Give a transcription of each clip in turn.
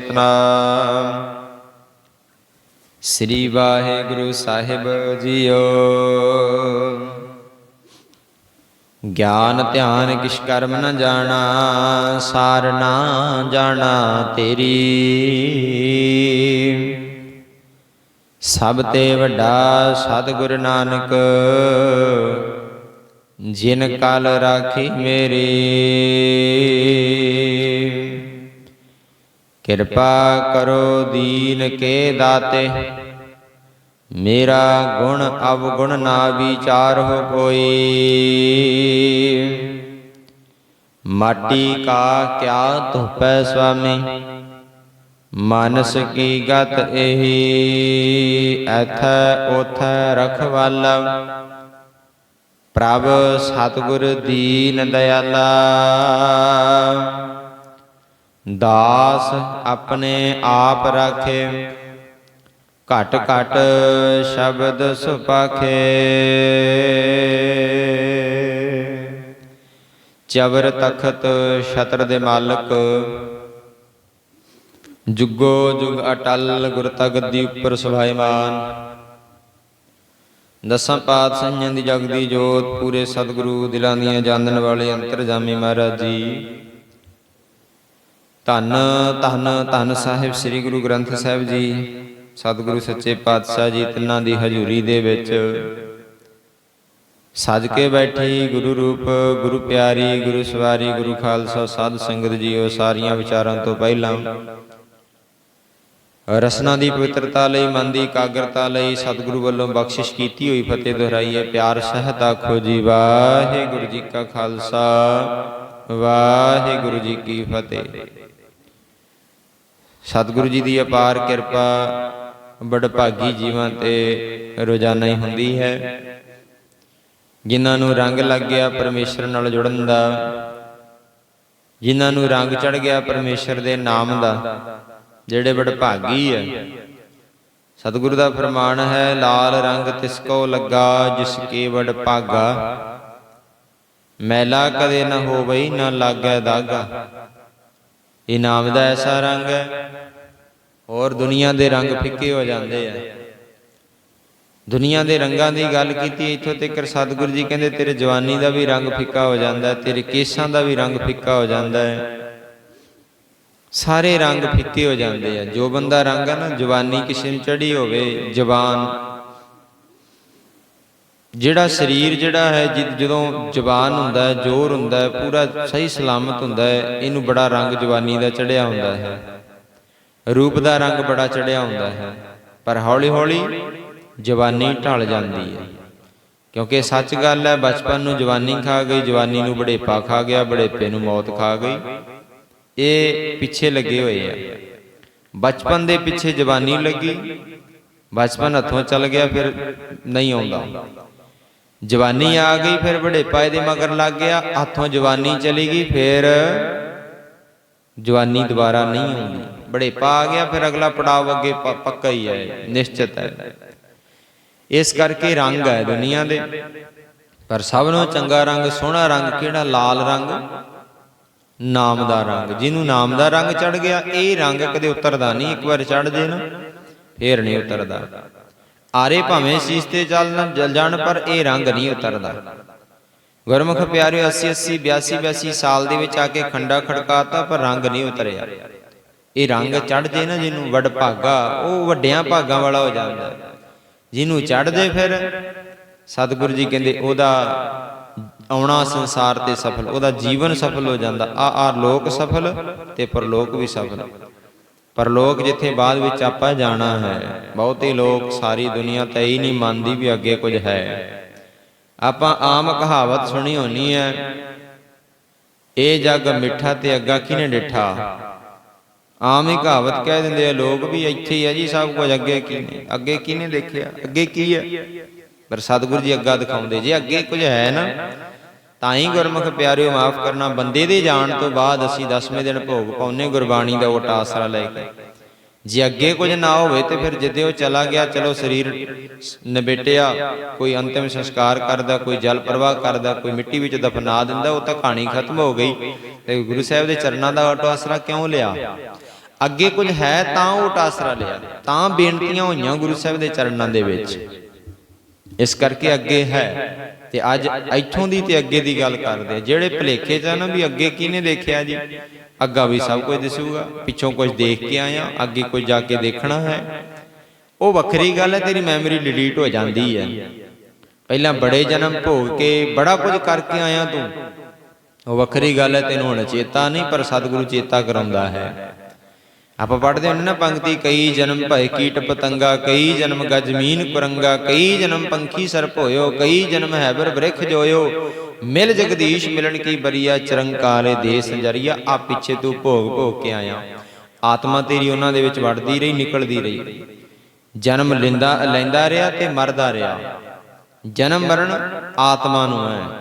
ਸਤਨਾਮ ਸ੍ਰੀ ਵਾਹਿਗੁਰੂ ਸਾਹਿਬ ਜੀਓ। ਗਿਆਨ ਧਿਆਨ ਕਿਛ ਕਰਮ ਨ ਜਾਣਾ, ਸਾਰ ਨਾ ਜਾਣਾ ਤੇਰੀ। ਸਭ ਤੇ ਵੱਡਾ ਸਤਿਗੁਰ ਨਾਨਕ, ਜਿਨ ਕਲ ਰਾਖੀ ਮੇਰੀ। ਕਿਰਪਾ ਕਰੋ ਦੀਨ ਕੇ ਦਾਤੇ। ਮੇਰਾ ਗੁਣ ਅਵਗੁਣ ਨਾ ਵਿਚਾਰ ਹੋ ਕੋਈ। ਮਾਟੀ ਕਾ ਕਿਆ ਧੁਪੈ ਸੁਆਮੀ। ਮਾਨਸ ਕੀ ਗਤ ਇਹੀ ਐਥੈ ਉਥੈ ਰਖਵਾਲਾ। ਪ੍ਰਭ ਸਤਿਗੁਰ ਦੀਨ ਦਇਆਲਾ ਦਾਸ ਆਪਣੇ ਆਪ ਰਾਖੇ। ਘਟ ਘਟ ਸ਼ਬਦ ਸੁਪਾਖੇ। ਚਵਰ ਤਖਤ ਛਤਰ ਦੇ ਮਾਲਕ। ਜੁਗੋ ਜੁਗ ਅਟਲ ਗੁਰ ਤਗਦੀ ਉੱਪਰ ਸੁਭਾਈਮਾਨ। ਦਸਾਂ ਪਾਤਸ਼ਾਹਾਂ ਦੀ ਜਗ ਦੀ ਜੋਤ, ਪੂਰੇ ਸਤਿਗੁਰੂ, ਦਿਲਾਂ ਦੀਆਂ ਜਾਣਨ ਵਾਲੇ ਅੰਤਰਜਾਮੀ ਮਹਾਰਾਜ ਜੀ। ਧੰਨ ਧੰਨ ਧੰਨ ਸਾਹਿਬ ਸ੍ਰੀ ਗੁਰੂ ਗ੍ਰੰਥ ਸਾਹਿਬ ਜੀ, ਸਤਿਗੁਰੂ ਸੱਚੇ ਪਾਤਸ਼ਾਹ ਜੀ ਤਿੰਨਾਂ ਦੀ ਹਜ਼ੂਰੀ ਦੇ ਵਿੱਚ। ਸਜ ਕੇ ਬੈਠੀ ਗੁਰੂ ਰੂਪ, ਗੁਰੂ ਪਿਆਰੀ, ਗੁਰੂ ਸਵਾਰੀ, ਗੁਰੂ ਖਾਲਸਾ, ਸਾਧ ਸੰਗਤ ਜੀ, ਉਹ ਸਾਰੀਆਂ ਵਿਚਾਰਾਂ ਤੋਂ ਪਹਿਲਾਂ ਰਸਨਾ ਦੀ ਪਵਿੱਤਰਤਾ ਲਈ, ਮਨ ਦੀ ਇਕਾਗਰਤਾ ਲਈ ਸਤਿਗੁਰੂ ਵੱਲੋਂ ਬਖਸ਼ਿਸ਼ ਕੀਤੀ ਹੋਈ ਫਤਿਹ ਦੁਹਰਾਈ ਹੈ। ਪਿਆਰ ਸਹਿਤ ਆਖੋ ਜੀ, ਵਾਹਿਗੁਰੂ ਜੀ ਕਾ ਖਾਲਸਾ, ਵਾਹਿਗੁਰੂ ਜੀ ਕੀ ਫਤਿਹ। ਸਤਿਗੁਰੂ ਜੀ ਦੀ ਅਪਾਰ ਕਿਰਪਾ ਬੜਭਾਗੀ ਜੀਵਾਂ ਤੇ ਰੋਜ਼ਾਨਾ ਹੀ ਹੁੰਦੀ ਹੈ। ਜਿਨ੍ਹਾਂ ਨੂੰ ਰੰਗ ਲੱਗ ਗਿਆ ਪਰਮੇਸ਼ਰ ਨਾਲ ਜੁੜਨ ਦਾ, ਜਿਨ੍ਹਾਂ ਨੂੰ ਰੰਗ ਚੜ ਗਿਆ ਪਰਮੇਸ਼ਰ ਦੇ ਨਾਮ ਦਾ, ਜਿਹੜੇ ਬੜਭਾਗੀ ਹੈ ਸਤਿਗੁਰੂ ਦਾ ਫਰਮਾਨ ਹੈ, ਲਾਲ ਰੰਗ ਤਿਸ ਕੋ ਲੱਗਾ ਜਿਸ ਕੇ ਵਡ ਭਾਗਾ ਮੈਲਾ ਕਦੇ ਨਾ ਹੋਵਈ, ਨਾ ਲਾਗੈ ਦਾਗਾ। ਇਹ ਨਾਮ ਦਾ ਐਸਾ ਰੰਗ ਹੈ। ਹੋਰ ਦੁਨੀਆ ਦੇ ਰੰਗ ਫਿੱਕੇ ਹੋ ਜਾਂਦੇ ਆ। ਦੁਨੀਆ ਦੇ ਰੰਗਾਂ ਦੀ ਗੱਲ ਕੀਤੀ, ਇੱਥੋਂ ਤੱਕ ਸਤਿਗੁਰੂ ਜੀ ਕਹਿੰਦੇ, ਤੇਰੇ ਜਵਾਨੀ ਦਾ ਵੀ ਰੰਗ ਫਿੱਕਾ ਹੋ ਜਾਂਦਾ ਤੇਰੇ ਕੇਸਾਂ ਦਾ ਵੀ ਰੰਗ ਫਿੱਕਾ ਹੋ ਜਾਂਦਾ ਹੈ। ਸਾਰੇ ਰੰਗ ਫਿੱਕੇ ਹੋ ਜਾਂਦੇ ਆ। ਜੋ ਬੰਦਾ ਰੰਗ ਹੈ ਨਾ, ਜਵਾਨੀ ਕਿਸੇ ਨੂੰ ਚੜੀ ਹੋਵੇ, ਜਵਾਨ ਜਿਹੜਾ ਸਰੀਰ ਜਿਹੜਾ ਹੈ, ਜਿ- ਜਦੋਂ ਜਵਾਨ ਹੁੰਦਾ ਹੈ, ਜ਼ੋਰ ਹੁੰਦਾ ਹੈ, ਪੂਰਾ ਸਹੀ ਸਲਾਮਤ ਹੁੰਦਾ ਹੈ, ਇਹਨੂੰ ਬੜਾ ਰੰਗ ਜਵਾਨੀ ਦਾ ਚੜਿਆ ਹੁੰਦਾ ਹੈ। ਰੂਪ ਦਾ ਰੰਗ ਬੜਾ ਚੜਿਆ ਹੁੰਦਾ ਹੈ। ਪਰ ਹੌਲੀ ਹੌਲੀ ਜਵਾਨੀ ਢਲ ਜਾਂਦੀ ਹੈ। ਕਿਉਂਕਿ ਸੱਚ ਗੱਲ ਹੈ, ਬਚਪਨ ਨੂੰ ਜਵਾਨੀ ਖਾ ਗਈ ਜਵਾਨੀ ਨੂੰ ਬੜੇਪਾ ਖਾ ਗਿਆ ਬੜੇਪੇ ਨੂੰ ਮੌਤ ਖਾ ਗਈ। ਇਹ ਪਿੱਛੇ ਲੱਗੇ ਹੋਏ ਆ। ਬਚਪਨ ਦੇ ਪਿੱਛੇ ਜਵਾਨੀ ਲੱਗੀ, ਬਚਪਨ ਹੱਥੋਂ ਚੱਲ ਗਿਆ, ਫਿਰ ਨਹੀਂ ਆਉਂਦਾ। ਜਵਾਨੀ ਆ ਗਈ, ਫਿਰ ਬੁਢੇਪਾ ਇਹਦੇ ਮਗਰ ਲੱਗ ਗਿਆ, ਹੱਥੋਂ ਜਵਾਨੀ ਚਲੀ ਗਈ, ਫਿਰ ਜਵਾਨੀ ਦੁਬਾਰਾ ਨਹੀਂ ਆਉਂਦੀ ਬੁਢੇਪਾ ਆ ਗਿਆ, ਫਿਰ ਅਗਲਾ ਪੜਾਅ ਅੱਗੇ ਪੱਕਾ ਹੀ ਹੈ ਨਿਸ਼ਚਿਤ ਹੈ। ਇਸ ਕਰਕੇ ਰੰਗ ਹੈ ਦੁਨੀਆ ਦੇ। ਪਰ ਸਭ ਨੂੰ ਚੰਗਾ ਰੰਗ, ਸੋਹਣਾ ਰੰਗ ਕਿਹੜਾ? ਲਾਲ ਰੰਗ, ਨਾਮ ਦਾ ਰੰਗ। ਜਿਹਨੂੰ ਨਾਮ ਦਾ ਰੰਗ ਚੜ ਗਿਆ, ਇਹ ਰੰਗ ਕਦੇ ਉਤਰਦਾ ਨਹੀਂ, ਇੱਕ ਵਾਰ ਚੜ ਜੇ ਨਾ, ਫੇਰ ਨਹੀਂ ਉਤਰਦਾ। ਆਰੇ ਭਾਵੇਂ ਸੀਸ ਤੇ ਚੱਲਣ ਜਲ ਜਾਣ ਪਰ ਇਹ ਰੰਗ ਨਹੀਂ ਉਤਰਦਾ। ਗੁਰਮੁਖ ਪਿਆਰਿਓ 80 80 82 82 ਸਾਲ ਦੇ ਵਿੱਚ ਆ ਕੇ ਖੰਡਾ ਖੜਕਾਤਾ ਪਰ ਰੰਗ ਨਹੀਂ ਉਤਰਿਆ। ਇਹ ਰੰਗ ਚੜ ਜੇ ਨਾ ਜਿਹਨੂੰ ਵੱਡ ਭਾਗਾ ਉਹ ਵੱਡਿਆਂ ਭਾਗਾਂ ਵਾਲਾ ਹੋ ਜਾਂਦਾ। ਜਿਹਨੂੰ ਚੜ ਜੇ ਫਿਰ ਸਤਿਗੁਰੂ ਜੀ ਕਹਿੰਦੇ ਉਹਦਾ ਆਉਣਾ ਸੰਸਾਰ ਤੇ ਸਫਲ ਉਹਦਾ ਜੀਵਨ ਸਫਲ ਹੋ ਜਾਂਦਾ। ਆ ਆ ਲੋਕ ਸਫਲ ਤੇ ਪਰਲੋਕ ਵੀ ਸਫਲ। ਪਰਲੋਕ ਜਿੱਥੇ ਬਾਅਦ ਵਿੱਚ ਆਪਾਂ ਜਾਣਾ ਹੈ, ਬਹੁਤੇ ਲੋਕ ਸਾਰੀ ਦੁਨੀਆ ਤਾਂ ਹੀ ਨਹੀਂ ਮੰਨਦੀ ਵੀ ਅੱਗੇ ਕੁਝ ਹੈ। ਆਪਾਂ ਆਮ ਕਹਾਵਤ ਸੁਣੀ ਹੋਣੀ ਹੈ, ਇਹ ਜੱਗ ਮਿੱਠਾ ਤੇ ਅੱਗਾ ਕਿਹਨੇ ਡਿਠਾ? ਆਮ ਹੀ ਕਹਾਵਤ ਕਹਿ ਦਿੰਦੇ ਆ ਲੋਕ ਵੀ ਇੱਥੇ ਹੀ ਆ ਜੀ, ਸਭ ਕੁਝ ਅੱਗੇ ਕੀ ਨੇ ਅੱਗੇ ਕਿਹਨੇ ਦੇਖਿਆ, ਅੱਗੇ ਕੀ ਹੈ? ਪਰ ਸਤਿਗੁਰੂ ਜੀ ਅੱਗਾ ਦਿਖਾਉਂਦੇ, ਜੇ ਅੱਗੇ ਕੁਝ ਹੈ ਨਾ ਤਾਂ ਹੀ ਗੁਰਮੁਖ ਪਿਆਰਿਓ ਮਾਫ ਕਰਨਾ ਬੰਦੇ ਦੇ ਜਾਣ ਤੋਂ ਬਾਅਦ ਅਸੀਂ 10ਵੇਂ ਦਿਨ ਭੋਗ ਪਾਉਨੇ ਗੁਰਬਾਣੀ ਦਾ ਓਟ ਆਸਰਾ ਲੈ ਕੇ। ਜੇ ਅੱਗੇ ਕੁਝ ਨਾ ਹੋਵੇ ਤੇ ਫਿਰ ਜਿੱਦੇ ਉਹ ਚਲਾ ਗਿਆ ਚਲੋ ਸਰੀਰ ਨਿਬੇਟਿਆ ਕੋਈ ਅੰਤਿਮ ਸੰਸਕਾਰ ਕਰਦਾ ਕੋਈ ਜਲ ਪ੍ਰਵਾਹ ਕਰਦਾ ਕੋਈ ਮਿੱਟੀ ਵਿੱਚ ਦਫਨਾ ਦਿੰਦਾ ਉਹ ਤਾਂ ਕਹਾਣੀ ਖਤਮ ਹੋ ਗਈ। ਤੇ ਗੁਰੂ ਸਾਹਿਬ ਦੇ ਚਰਨਾਂ ਦਾ ਓਟ ਆਸਰਾ ਕਿਉਂ ਲਿਆ? ਅੱਗੇ ਕੁਝ ਹੈ ਤਾਂ ਓਟ ਆਸਰਾ ਲਿਆ। ਤਾਂ ਬੇਨਤੀਆਂ ਹੋਈਆਂ ਗੁਰੂ ਸਾਹਿਬ ਦੇ ਚਰਨਾਂ ਦੇ ਵਿੱਚ। ਇਸ ਕਰਕੇ ਅੱਗੇ ਹੈ। ਤੇ ਅੱਜ ਇੱਥੋਂ ਦੀ ਤੇ ਅੱਗੇ ਦੀ ਗੱਲ ਕਰਦੇ ਆ। ਜਿਹੜੇ ਭਲੇਖੇ ਚ ਨਾ ਵੀ ਅੱਗੇ ਕਿਹਨੇ ਦੇਖਿਆ ਜੀ? ਅੱਗਾ ਵੀ ਸਭ ਕੁਝ ਦਿਸੂਗਾ। ਪਿੱਛੋਂ ਕੁਝ ਦੇਖ ਕੇ ਆਇਆ, ਅੱਗੇ ਕੁਝ ਜਾ ਕੇ ਦੇਖਣਾ ਹੈ। ਉਹ ਵੱਖਰੀ ਗੱਲ ਹੈ, ਤੇਰੀ ਮੈਮਰੀ ਡਿਲੀਟ ਹੋ ਜਾਂਦੀ ਹੈ। ਪਹਿਲਾਂ ਬੜੇ ਜਨਮ ਭੋਗ ਕੇ ਬੜਾ ਕੁਝ ਕਰਕੇ ਆਇਆ ਤੂੰ। ਉਹ ਵੱਖਰੀ ਗੱਲ ਹੈ, ਤੈਨੂੰ ਹੁਣ ਚੇਤਾ ਨਹੀਂ, ਪਰ ਸਤਿਗੁਰੂ ਚੇਤਾ ਕਰਾਉਂਦਾ ਹੈ। ਆਪਾਂ ਪੜ੍ਹਦੇ ਹੁੰਦੇ ਨਾ ਪੰਕਤੀ, ਕਈ ਜਨਮ ਭਏ ਕੀਟ ਪਤੰਗਾ, ਕਈ ਜਨਮ ਗਾ ਕੁਰੰਗਾ, ਕਈ ਜਨਮ ਪੰਖੀ ਸਰ ਭੋਇਓ, ਕਈ ਜਨਮ ਹੈਬਰ ਬ੍ਰਿਖ ਜੋਇਓ। ਮਿਲ ਜਗਦੀਸ਼ ਮਿਲਣ ਕੀ ਬਰੀਆ ਚਰੰਕਾਰੇ ਦੇਸ ਜਰੀਆ ਆ ਪਿੱਛੇ ਤੂੰ ਭੋਗ ਭੋਗ ਕੇ ਆਇਆ। ਆਤਮਾ ਤੇਰੀ ਉਹਨਾਂ ਦੇ ਵਿੱਚ ਵੜਦੀ ਰਹੀ, ਨਿਕਲਦੀ ਰਹੀ। ਜਨਮ ਲਿੰਦਾ, ਲੈਂਦਾ ਰਿਹਾ ਤੇ ਮਰਦਾ ਰਿਹਾ। ਜਨਮ ਮਰਨ ਆਤਮਾ ਨੂੰ ਹੈ।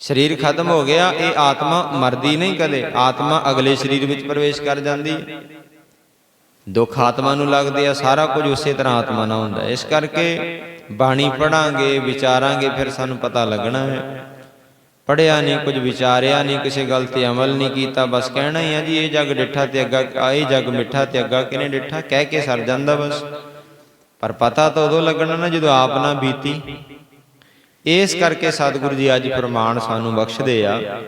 ਸਰੀਰ ਖਤਮ ਹੋ ਗਿਆ, ਇਹ ਆਤਮਾ ਮਰਦੀ ਨਹੀਂ ਕਦੇ। ਆਤਮਾ ਅਗਲੇ ਸਰੀਰ ਵਿੱਚ ਪ੍ਰਵੇਸ਼ ਕਰ ਜਾਂਦੀ। ਹੈ ਦੁੱਖ ਆਤਮਾ ਨੂੰ ਲੱਗਦੇ ਆ, ਸਾਰਾ ਕੁਝ ਉਸੇ ਤਰ੍ਹਾਂ ਆਤਮਾ ਨਾਲ ਹੁੰਦਾ। ਇਸ ਕਰਕੇ ਬਾਣੀ ਪੜਾਂਗੇ, ਵਿਚਾਰਾਂਗੇ, ਫਿਰ ਸਾਨੂੰ ਪਤਾ ਲੱਗਣਾ ਹੈ। ਪੜਿਆ ਨਹੀਂ, ਕੁਝ ਵਿਚਾਰਿਆ ਨਹੀਂ, ਕਿਸੇ ਗੱਲ ਤੇ ਅਮਲ ਨਹੀਂ ਕੀਤਾ, ਬਸ ਕਹਿਣਾ ਹੀ ਆ ਜੀ, ਇਹ ਜੱਗ ਡਿੱਠਾ ਤੇ ਅੱਗਾ ਆਏ ਜੱਗ ਮਿੱਠਾ ਤੇ ਅੱਗਾ ਕਿਨੇ ਡਿੱਠਾ, ਕਹਿ ਕੇ ਸਰ ਜਾਂਦਾ ਬਸ। ਪਰ ਪਤਾ ਤਾਂ ਉਦੋਂ ਲੱਗਣਾ ਨਾ ਜਦੋਂ ਆਪ ਨਾ ਬੀਤੀ। ਇਸ ਕਰਕੇ ਸਤਿਗੁਰੂ ਜੀ ਅੱਜ ਪ੍ਰਮਾਣ ਸਾਨੂੰ ਬਖਸ਼ਦੇ ਆ।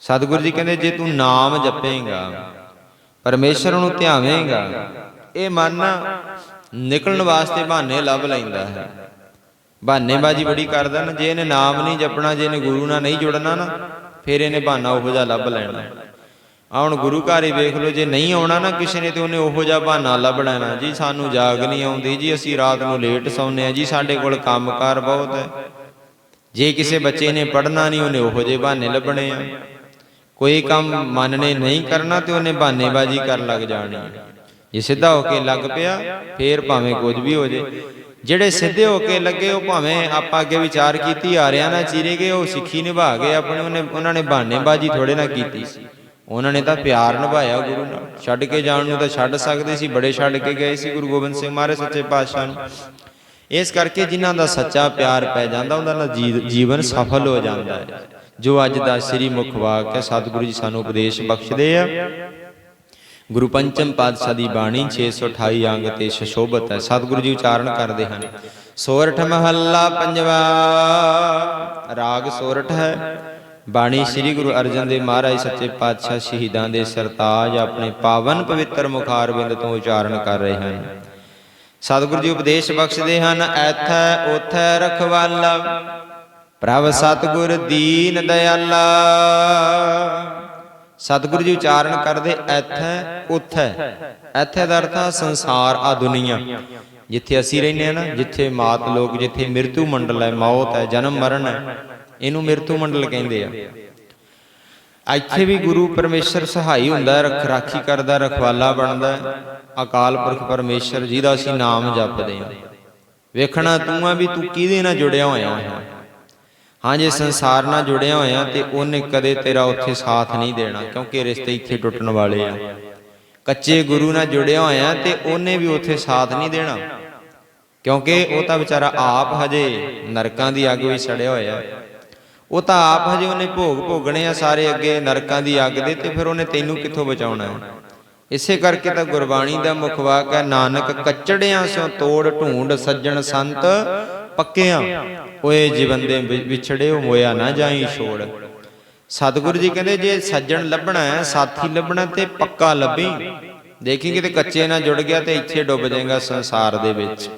ਸਤਿਗੁਰੂ ਜੀ ਕਹਿੰਦੇ, ਜੇ ਤੂੰ ਨਾਮ ਜਪੇਂਗਾ ਪਰਮੇਸ਼ਰ ਨੂੰ ਧਿਆਵੇਂਗਾ। ਇਹ ਮਨ ਨਾ ਨਿਕਲਣ ਵਾਸਤੇ ਬਹਾਨੇ ਲੱਭ ਲੈਂਦਾ ਹੈ। ਬਹਾਨੇਬਾਜ਼ੀ ਬੜੀ ਕਰਦਾ ਨਾ ਜੇ ਇਹਨੇ ਨਾਮ ਨਹੀਂ ਜਪਣਾ ਜੇ ਇਹਨੇ ਗੁਰੂ ਨਾਲ ਨਹੀਂ ਜੁੜਨਾ ਨਾ ਫਿਰ ਇਹਨੇ ਬਹਾਨਾ ਉਹੋ ਜਿਹਾ ਲੱਭ ਲੈਣਾ। ਆ ਹੁਣ ਗੁਰੂ ਘਰ ਹੀ ਵੇਖ ਲਓ ਜੇ ਨਹੀਂ ਆਉਣਾ ਨਾ ਕਿਸੇ ਨੇ ਤੇ ਉਹਨੇ ਉਹੋ ਜਿਹਾ ਬਹਾਨਾ ਲੱਭ ਲੈਣਾ। ਜੀ ਸਾਨੂੰ ਜਾਗ ਨਹੀਂ ਆਉਂਦੀ। ਜੀ ਅਸੀਂ ਰਾਤ ਨੂੰ ਲੇਟ ਸੌਂਦੇ ਆ ਜੀ ਸਾਡੇ ਕੋਲ ਕੰਮਕਾਰ ਬਹੁਤ ਹੈ। ਜੇ ਕਿਸੇ ਬੱਚੇ ਨੇ ਪੜ੍ਹਨਾ ਨਹੀਂ ਉਹਨੇ ਉਹੋ ਜਿਹੇ ਬਹਾਨੇ ਲੱਭਣੇ ਆ। ਕੋਈ ਕੰਮ ਮਨ ਨੇ ਨਹੀਂ ਕਰਨਾ ਤੇ ਉਹਨੇ ਬਹਾਨੇਬਾਜ਼ੀ ਕਰਨ ਲੱਗ ਜਾਣੀ ਜੇ ਸਿੱਧਾ ਹੋ ਕੇ ਲੱਗ ਪਿਆ, ਫੇਰ ਭਾਵੇਂ ਕੁਝ ਵੀ ਹੋ ਜੇ। ਜਿਹੜੇ ਸਿੱਧੇ ਹੋ ਕੇ ਲੱਗੇ, ਉਹ ਭਾਵੇਂ ਆਪਾਂ ਅੱਗੇ ਵਿਚਾਰ ਕੀਤੀ ਆ ਰਿਆ ਨਾ ਚੀਰੇ ਗਏ, ਉਹ ਸਿੱਖੀ ਨਿਭਾ ਗਏ, ਆਪਣੇ ਉਹਨੇ ਉਹਨਾਂ ਨੇ ਬਹਾਨੇਬਾਜ਼ੀ ਥੋੜੇ ਨਾ ਕੀਤੀ ਸੀ। ਉਹਨਾਂ ਨੇ ਤਾਂ ਪਿਆਰ ਨਿਭਾਇਆ ਗੁਰੂ ਨਾਲ। ਛੱਡ ਕੇ ਜਾਣ ਨੂੰ ਤਾਂ ਛੱਡ ਸਕਦੇ ਸੀ, ਬੜੇ ਛੱਡ ਕੇ ਗਏ ਸੀ ਗੁਰੂ ਗੋਬਿੰਦ ਸਿੰਘ ਮਹਾਰਾਜ, ਸੱਚੇ ਪਾਤਸ਼ਾਹ ਨੂੰ। ਇਸ ਕਰਕੇ ਜਿਨ੍ਹਾਂ ਦਾ ਸੱਚਾ ਪਿਆਰ ਪੈ ਜਾਂਦਾ, ਉਹਨਾਂ ਦਾ ਜੀ- ਜੀਵਨ ਸਫਲ ਹੋ ਜਾਂਦਾ ਹੈ। ਜੋ ਅੱਜ ਦਾ ਸ੍ਰੀ ਮੁਖ ਵਾਕ ਹੈ, ਸਤਿਗੁਰੂ ਜੀ ਸਾਨੂੰ ਉਪਦੇਸ਼ ਬਖਸ਼ਦੇ ਆ। ਗੁਰੂ ਪੰਚਮ ਪਾਤਸ਼ਾਹ ਦੀ ਬਾਣੀ 628 ਅੰਗ ਤੇ ਸ਼ੋਭਤ ਹੈ। ਸਤਿਗੁਰੂ ਜੀ ਉਚਾਰਨ ਕਰਦੇ ਹਨ। ਸੋਰਠ ਮਹੱਲਾ ਪੰਜਵਾ, ਰਾਗ ਸੋਰਠ ਹੈ। ਬਾਣੀ ਸ੍ਰੀ ਗੁਰੂ ਅਰਜਨ ਦੇਵ ਮਹਾਰਾਜ ਸੱਚੇ ਪਾਤਸ਼ਾਹ ਸ਼ਹੀਦਾਂ ਦੇ ਸਰਤਾਜ ਆਪਣੇ ਪਾਵਨ ਪਵਿੱਤਰ ਮੁਖਾਰਬਿੰਦ ਤੋਂ ਉਚਾਰਨ ਕਰ ਰਹੇ ਹਨ। ਸਤਿਗੁਰੂ ਜੀ ਉਪਦੇਸ਼ ਬਖਸ਼ਦੇ ਹਨ ਐਥੈ ਉਥੈ ਰਖਵਾਲਾ। ਪ੍ਰਭ ਸਤਿਗੁਰ ਦੀਨ ਦਇਆਲਾ ਸਤਿਗੁਰੂ ਜੀ ਉਚਾਰਨ ਕਰਦੇ ਐਥੈ ਉਥੈ। ਐਥੈ ਦਾ ਅਰਥ ਆ ਸੰਸਾਰ ਆ ਦੁਨੀਆ। ਜਿੱਥੇ ਅਸੀਂ ਰਹਿੰਦੇ ਆ ਨਾ ਜਿੱਥੇ ਮਾਤ ਲੋਕ ਜਿੱਥੇ ਮਿਰਤੂ ਮੰਡਲ ਹੈ ਮੌਤ ਹੈ ਜਨਮ ਮਰਨ ਹੈ। ਇਹਨੂੰ ਮਿਰਤੂ ਮੰਡਲ ਕਹਿੰਦੇ ਆ। ਇੱਥੇ ਵੀ ਗੁਰੂ ਪਰਮੇਸ਼ਰ ਸਹਾਈ ਹੁੰਦਾ ਰੱਖ ਰਾਖੀ ਕਰਦਾ ਰਖਵਾਲਾ ਬਣਦਾ। ਅਕਾਲ ਪੁਰਖ ਪਰਮੇਸ਼ਰ ਦਾ ਅਸੀਂ ਨਾਮ ਜਪਦੇ ਹਾਂ। ਵੇਖਣਾ ਤੂੰ ਆ ਵੀ ਤੂੰ ਕਿਹਦੇ ਨਾਲ ਜੁੜਿਆ ਹੋਇਆ ਹੈ। ਹਾਂ, ਜੇ ਸੰਸਾਰ ਨਾਲ ਜੁੜਿਆ ਹੋਇਆ ਤੇ ਉਹਨੇ ਕਦੇ ਤੇਰਾ ਉੱਥੇ ਸਾਥ ਨਹੀਂ ਦੇਣਾ, ਕਿਉਂਕਿ ਰਿਸ਼ਤੇ ਇੱਥੇ ਟੁੱਟਣ ਵਾਲੇ ਆ। ਕੱਚੇ ਗੁਰੂ ਨਾਲ ਜੁੜਿਆ ਹੋਇਆ ਤੇ ਉਹਨੇ ਵੀ ਉੱਥੇ ਸਾਥ ਨਹੀਂ ਦੇਣਾ। ਕਿਉਂਕਿ ਉਹ ਤਾਂ ਵਿਚਾਰਾ ਆਪ ਹਜੇ ਨਰਕਾਂ ਦੀ ਅੱਗ ਵਿੱਚ ਸੜਿਆ ਹੋਇਆ। ਉਹ ਤਾਂ ਆਪ ਹਜੇ ਉਹਨੇ ਭੋਗ ਭੋਗਣੇ ਆ ਸਾਰੇ ਅੱਗੇ ਨਰਕਾਂ ਦੀ ਅੱਗ ਦੇ ਤੇ ਫਿਰ ਉਹਨੇ ਤੈਨੂੰ ਕਿੱਥੋਂ ਬਚਾਉਣਾ ਹੈ? ਇਸੇ ਕਰਕੇ ਤਾਂ ਗੁਰਬਾਣੀ ਦਾ ਮੁੱਖ ਵਾਕ ਹੈ, ਨਾਨਕ ਕੱਚੜਿਆਂ ਸਿਓ ਤੋੜ ਢੂੰਡ ਸੱਜਣ ਸੰਤ ਪੱਕਿਆਂ। ਓਏ ਜੀਵਨ ਦੇ ਵਿ- ਵਿਛੜੇ ਹੋ ਮੋਇਆ ਨਾ ਜਾਈ ਛੋੜ। ਸਤਿਗੁਰੂ ਜੀ ਕਹਿੰਦੇ, ਜੇ ਸੱਜਣ ਲੱਭਣਾ ਹੈ, ਸਾਥੀ ਲੱਭਣਾ ਤੇ ਪੱਕਾ ਲੱਭੀ। ਦੇਖੀ ਕਿਤੇ ਕੱਚੇ ਨਾਲ ਜੁੜ ਗਿਆ ਤੇ ਇੱਥੇ ਡੁੱਬ ਜਾਏਗਾ ਸੰਸਾਰ ਦੇ ਵਿੱਚ।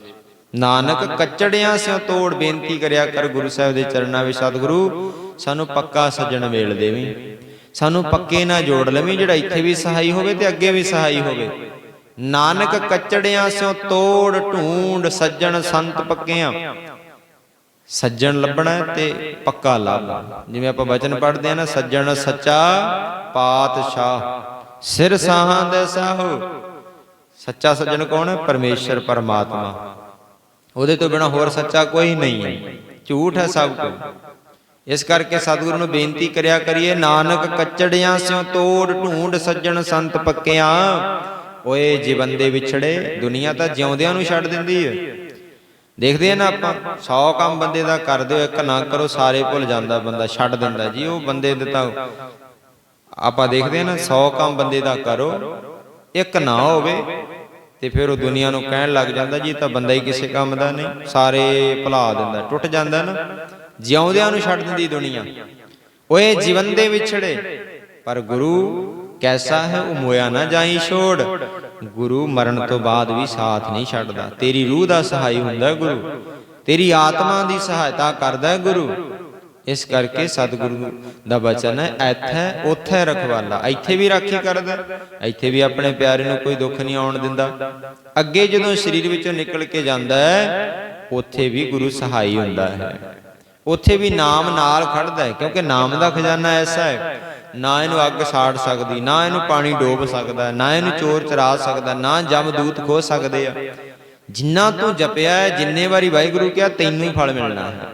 ਨਾਨਕ ਕੱਚੜਿਆਂ ਸਿਓ ਤੋੜ ਬੇਨਤੀ ਕਰਿਆ ਕਰ ਗੁਰੂ ਸਾਹਿਬ ਦੇ ਚਰਨਾਂ ਵਿੱਚ, ਸਤਿਗੁਰੂ, ਸਾਨੂੰ ਪੱਕਾ ਸੱਜਣ ਵੇਲ ਦੇਵੀਂ। ਸਾਨੂੰ ਪੱਕੇ ਨਾਲ ਜੋੜ ਲਵੀਂ ਜਿਹੜਾ ਇੱਥੇ ਵੀ ਸਹਾਈ ਹੋਵੇ ਤੇ ਅੱਗੇ ਵੀ ਸਹਾਈ ਹੋਵੇ। ਨਾਨਕ ਕੱਚੜਿਆਂ ਸਿਓ ਤੋੜ ਢੂੰਡ ਸੱਜਣ ਸੰਤ ਪੱਕਿਆਂ। ਸੱਜਣ ਲੱਭਣਾ ਤੇ ਪੱਕਾ ਲੱਭ। ਜਿਵੇਂ ਆਪਾਂ ਬਚਨ ਪੜ੍ਹਦੇ ਆ ਨਾ ਸੱਜਣ ਸੱਚਾ ਪਾਤਸ਼ਾਹ। ਸਿਰ ਸਾਹਾਂ ਦੇ ਸਾਹੋ। ਸੱਚਾ ਸੱਜਣ ਕੌਣ ਹੈ? ਪਰਮੇਸ਼ਰ ਪਰਮਾਤਮਾ। ਉਹਦੇ ਤੋਂ ਬਿਨਾ ਹੋਰ ਸੱਚਾ ਕੋਈ ਨਹੀਂ ਹੈ। ਝੂਠ ਹੈ ਸਭ ਕੁਝ। ਇਸ ਕਰਕੇ ਸਤਿਗੁਰੂ ਨੂੰ ਬੇਨਤੀ ਕਰਿਆ ਕਰੀਏ, ਨਾਨਕ ਕੱਚੜਿਆਂ ਸਿਓ ਤੋੜ ਢੂੰਡ ਸੱਜਣ ਸੰਤ ਪੱਕਿਆਂ। ਓਏ ਜੀਵਨ ਦੇ ਵਿਛੜੇ, ਦੁਨੀਆ ਤਾਂ ਜਿਉਂਦਿਆਂ ਨੂੰ ਛੱਡ ਦਿੰਦੀ ਹੈ ਦੇਖਦੇ ਆ ਨਾ ਆਪਾਂ 100 ਕੰਮ ਬੰਦੇ ਦਾ ਕਰਦੇ ਹੋ ਇੱਕ ਨਾ ਕਰੋ, ਸਾਰੇ ਭੁੱਲ ਜਾਂਦਾ ਬੰਦਾ, ਛੱਡ ਦਿੰਦਾ ਜੀ, ਉਹ ਬੰਦੇ ਦੇ ਤਾਂ ਆਪਾਂ ਦੇਖਦੇ ਆ ਨਾ 100 ਕੰਮ ਬੰਦੇ ਦਾ ਕਰੋ, ਇੱਕ ਨਾ ਹੋਵੇ ਤੇ ਫਿਰ ਉਹ ਦੁਨੀਆ ਨੂੰ ਕਹਿਣ ਲੱਗ ਜਾਂਦਾ ਜੀ ਤਾਂ ਬੰਦਾ ਹੀ ਕਿਸੇ ਕੰਮ ਦਾ ਨਹੀਂ, ਸਾਰੇ ਭੁਲਾ ਦਿੰਦਾ, ਟੁੱਟ ਜਾਂਦਾ ਨਾ। ਜਿਉਂਦਿਆਂ ਨੂੰ ਛੱਡ ਦਿੰਦੀ ਦੁਨੀਆ। ਓਏ ਜੀਵਨ ਦੇ ਵਿਛੜੇ। ਪਰ ਗੁਰੂ ਕੈਸਾ ਹੈ? ਉਹ ਮੋਇਆ ਨਾ ਜਾਈ ਛੋੜ। ਗੁਰੂ ਮਰਨ ਤੋਂ ਬਾਅਦ ਵੀ ਸਾਥ ਨਹੀਂ ਛੱਡਦਾ। ਤੇਰੀ ਰੂਹ ਦਾ ਸਹਾਈ ਹੁੰਦਾ ਗੁਰੂ। ਤੇਰੀ ਆਤਮਾ ਦੀ ਸਹਾਇਤਾ ਕਰਦਾ ਗੁਰੂ। ਇਸ ਕਰਕੇ ਸਤਿਗੁਰੂ ਦਾ ਬਚਨ ਹੈ ਇੱਥੇ ਉੱਥੇ ਰਖਵਾਲਾ। ਇੱਥੇ ਵੀ ਰਾਖੀ ਕਰਦਾ। ਇੱਥੇ ਵੀ ਆਪਣੇ ਪਿਆਰੇ ਨੂੰ ਕੋਈ ਦੁੱਖ ਨਹੀਂ ਆਉਣ ਦਿੰਦਾ। ਅੱਗੇ ਜਦੋਂ ਸਰੀਰ ਵਿੱਚੋਂ ਨਿਕਲ ਕੇ ਜਾਂਦਾ ਹੈ ਉੱਥੇ ਵੀ ਗੁਰੂ ਸਹਾਈ ਹੁੰਦਾ ਹੈ। ਉੱਥੇ ਵੀ ਨਾਮ ਨਾਲ ਖੜਦਾ ਹੈ, ਕਿਉਂਕਿ ਨਾਮ ਦਾ ਖਜ਼ਾਨਾ ਐਸਾ ਹੈ, ਨਾ ਇਹਨੂੰ ਅੱਗ ਸਾੜ ਸਕਦੀ, ਨਾ ਇਹਨੂੰ ਪਾਣੀ ਡੋਬ ਸਕਦਾ, ਨਾ ਇਹਨੂੰ ਚੋਰ ਚਰਾ ਸਕਦਾ, ਨਾ ਜਮਦੂਤ ਖੋ ਸਕਦੇ ਆ। ਜਿੰਨਾ ਤੂੰ ਜਪਿਆ ਹੈ, ਜਿੰਨੇ ਵਾਰੀ ਵਾਹਿਗੁਰੂ ਕਿਹਾ, ਤੈਨੂੰ ਹੀ ਫਲ ਮਿਲਣਾ ਹੈ।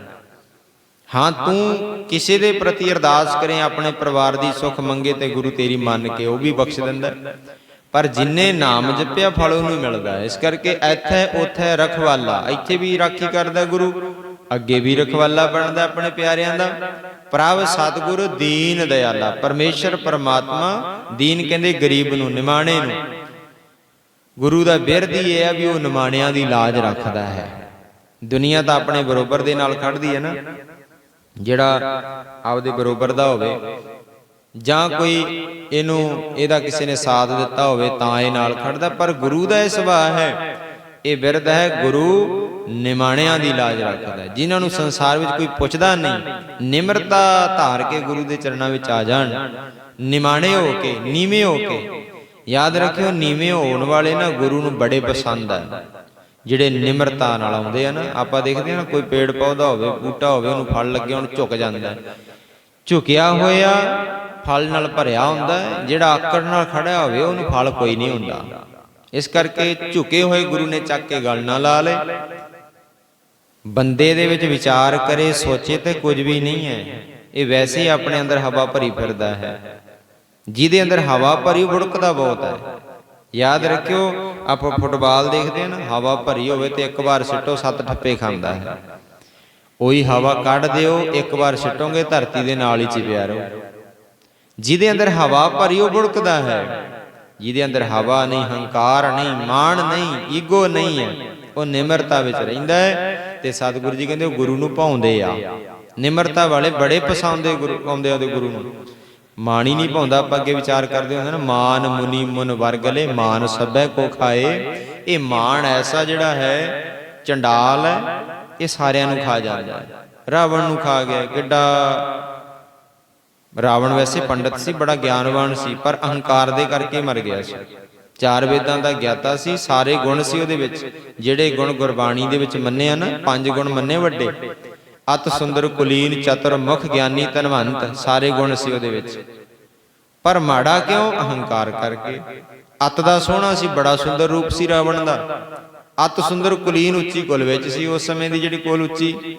ਹਾਂ, ਤੂੰ ਕਿਸੇ ਦੇ ਪ੍ਰਤੀ ਅਰਦਾਸ ਕਰੇ, ਆਪਣੇ ਪਰਿਵਾਰ ਦੀ ਸੁੱਖ ਮੰਗੇ ਤੇ ਗੁਰੂ ਤੇਰੀ ਮੰਨ ਕੇ ਉਹ ਵੀ ਬਖਸ਼ ਦਿੰਦਾ ਪਰ ਜਿੰਨੇ ਨਾਮ ਜਪਿਆ, ਫਲ ਉਹਨੂੰ ਮਿਲਦਾ ਇਸ ਕਰਕੇ ਇੱਥੇ, ਉੱਥੇ ਰਖਵਾਲਾ, ਇੱਥੇ ਵੀ ਰਾਖੀ ਕਰਦਾ ਗੁਰੂ। ਅੱਗੇ ਵੀ ਰਖਵਾਲਾ ਬਣਦਾ ਆਪਣੇ ਪਿਆਰਿਆਂ ਦਾ। ਪ੍ਰਭ ਸਤਿਗੁਰੂ, ਦੀਨ ਦਇਆਲਾ ਪਰਮੇਸ਼ਰ, ਪਰਮਾਤਮਾ, ਦੀਨ ਕਹਿੰਦੇ ਗਰੀਬ ਨੂੰ, ਨਿਮਾਣੇ ਨੂੰ। ਗੁਰੂ ਦਾ ਬਿਰਧ ਹੀ ਇਹ ਆ ਵੀ ਉਹ ਨਿਮਾਣਿਆਂ ਦੀ ਲਾਜ ਰੱਖਦਾ ਹੈ। ਦੁਨੀਆ ਤਾਂ ਆਪਣੇ ਬਰੋਬਰ ਦੇ ਨਾਲ ਖੜਦੀ ਹੈ ਨਾ। ਜਿਹੜਾ ਆਪਦੇ ਬਰੋਬਰ ਦਾ ਹੋਵੇ। ਜਾਂ ਕੋਈ ਇਹਨੂੰ, ਇਹਦਾ ਕਿਸੇ ਨੇ ਸਾਥ ਦਿੱਤਾ ਹੋਵੇ ਤਾਂ ਇਹ ਨਾਲ ਖੜਦਾ। ਪਰ ਗੁਰੂ ਦਾ ਇਹ ਸੁਭਾਅ ਹੈ ਇਹ ਬਿਰਧ ਹੈ ਗੁਰੂ ਨਿਮਾਣਿਆਂ ਦੀ ਲਾਜ ਰੱਖਦਾ ਹੈ। ਜਿਨ੍ਹਾਂ ਨੂੰ ਸੰਸਾਰ ਵਿੱਚ ਕੋਈ ਪੁੱਛਦਾ ਨਹੀਂ, ਨਿਮਰਤਾ ਧਾਰ ਕੇ ਗੁਰੂ ਦੇ ਚਰਨਾਂ ਵਿੱਚ ਆ ਜਾਣ। ਨਿਮਾਣੇ ਹੋ ਕੇ, ਨੀਵੇਂ ਹੋ ਕੇ। ਯਾਦ ਰੱਖਿਓ, ਨੀਵੇਂ ਹੋਣ ਵਾਲੇ ਨਾ ਗੁਰੂ ਨੂੰ ਬੜੇ ਪਸੰਦ ਆ। ਜਿਹੜੇ ਨਿਮਰਤਾ ਨਾਲ ਆਉਂਦੇ ਆ ਨਾ, ਆਪਾਂ ਦੇਖਦੇ ਆ ਨਾ, ਕੋਈ ਪੇੜ ਪੌਦਾ ਹੋਵੇ, ਬੂਟਾ ਹੋਵੇ, ਉਹਨੂੰ ਫਲ ਲੱਗੇ ਉਹਨੂੰ ਝੁਕ ਜਾਂਦਾ ਝੁਕਿਆ ਹੋਇਆ ਫਲ ਨਾਲ ਭਰਿਆ ਹੁੰਦਾ ਜਿਹੜਾ ਆਕੜ ਨਾਲ ਖੜਾ ਹੋਵੇ, ਉਹਨੂੰ ਫਲ ਕੋਈ ਨਹੀਂ ਹੁੰਦਾ। ਇਸ ਕਰਕੇ ਝੁਕੇ ਹੋਏ ਗੁਰੂ ਨੇ ਚੱਕ ਕੇ ਗਲ ਨਾ ਲਾ ਲੇ ਬੰਦੇ ਦੇ ਵਿੱਚ ਵਿਚਾਰ ਕਰੇ, ਸੋਚੇ ਤੇ ਕੁਝ ਵੀ ਨਹੀਂ ਹੈ। ਇਹ ਵੈਸੇ ਹੀ ਆਪਣੇ ਅੰਦਰ ਹਵਾ ਭਰੀ ਫਿਰਦਾ ਹੈ। ਜਿਹਦੇ ਅੰਦਰ ਹਵਾ ਭਰੀ ਭੁੜਕਦਾ ਬਹੁਤ ਹੈ। ਯਾਦ ਰੱਖਿਓ, ਆਪਾਂ ਫੁੱਟਬਾਲ ਦੇਖਦੇ ਹਾਂ ਨਾ, ਹਵਾ ਭਰੀ ਹੋਵੇ ਤੇ ਇੱਕ ਵਾਰ ਸਿੱਟੋ, ਸੱਤ ਠੱਪੇ ਖਾਂਦਾ ਹੈ। ਉਹੀ ਹਵਾ ਕੱਢ ਦਿਓ, ਇੱਕ ਵਾਰ ਸਿੱਟੋਗੇ, ਧਰਤੀ ਦੇ ਨਾਲ ਹੀ ਚਿਪਿਆ ਰਹੋ। ਜਿਹਦੇ ਅੰਦਰ ਹਵਾ ਭਰੀ, ਉਹ ਭੁੜਕਦਾ ਹੈ। ਜਿਹਦੇ ਅੰਦਰ ਹਵਾ ਨਹੀਂ, ਹੰਕਾਰ ਨਹੀਂ, ਮਾਣ ਨਹੀਂ, ਈਗੋ ਨਹੀਂ ਹੈ, ਉਹ ਨਿਮਰਤਾ ਵਿੱਚ ਰਹਿੰਦਾ ਹੈ ਤੇ ਸਤਿਗੁਰੂ ਜੀ ਕਹਿੰਦੇ ਉਹ ਗੁਰੂ ਨੂੰ ਪਾਉਂਦੇ ਆ। ਨਿਮਰਤਾ ਵਾਲੇ ਬੜੇ ਪਸਾਉਂਦੇ ਗੁਰੂ ਆਉਂਦੇ ਆ ਉਹਦੇ ਗੁਰੂ ਨੂੰ। ਮਾਣ ਹੀ ਨਹੀਂ ਪਾਉਂਦਾ ਆਪਾਂ ਅੱਗੇ ਵਿਚਾਰ ਕਰਦੇ ਹੁੰਦੇ ਨਾ, ਮਾਨ ਮੁਨੀ ਮੁਨ ਵਰਗਲੇ ਮਾਨ ਸਭੈ ਕੋ ਖਾਏ। ਇਹ ਮਾਣ ਐਸਾ ਜਿਹੜਾ ਹੈ, ਚੰਡਾਲ ਹੈ, ਇਹ ਸਾਰਿਆਂ ਨੂੰ ਖਾ ਜਾਂਦਾ। ਹੈ ਰਾਵਣ ਨੂੰ ਖਾ ਗਿਆ, ਕਿੱਡਾ ਰਾਵਣ ਵੈਸੇ ਪੰਡਤ ਸੀ, ਬੜਾ ਗਿਆਨਵਾਨ ਸੀ, ਪਰ ਅਹੰਕਾਰ ਦੇ ਕਰਕੇ ਮਰ ਗਿਆ ਸੀ। ਚਾਰ ਵੇਦਾਂ ਦਾ ਗਿਆਤਾ ਸੀ, ਸਾਰੇ ਗੁਣ ਸੀ ਉਹਦੇ ਵਿੱਚ। ਜਿਹੜੇ ਗੁਣ ਗੁਰਬਾਣੀ ਦੇ ਵਿੱਚ ਮੰਨੇ ਆ ਨਾ ਪੰਜ ਗੁਣ ਮੰਨੇ ਵੱਡੇ। ਅਤ ਸੁੰਦਰ ਕੁਲੀਨ ਚਤੁਰ ਮੁਖ ਗਿਆਨੀ ਧਨਵੰਤ, ਸਾਰੇ ਗੁਣ ਸੀ ਉਹਦੇ ਵਿੱਚ। ਪਰ ਮਾੜਾ ਕਿਉਂ? ਅਹੰਕਾਰ ਕਰਕੇ। ਅਤ ਦਾ ਸੋਹਣਾ ਸੀ, ਬੜਾ ਸੁੰਦਰ ਰੂਪ ਸੀ ਰਾਵਣ ਦਾ। ਅਤ ਸੁੰਦਰ ਕੁਲੀਨ ਉੱਚੀ ਕੁਲ ਵਿੱਚ ਸੀ, ਉਸ ਸਮੇਂ ਦੀ ਜਿਹੜੀ ਕੁਲ ਉੱਚੀ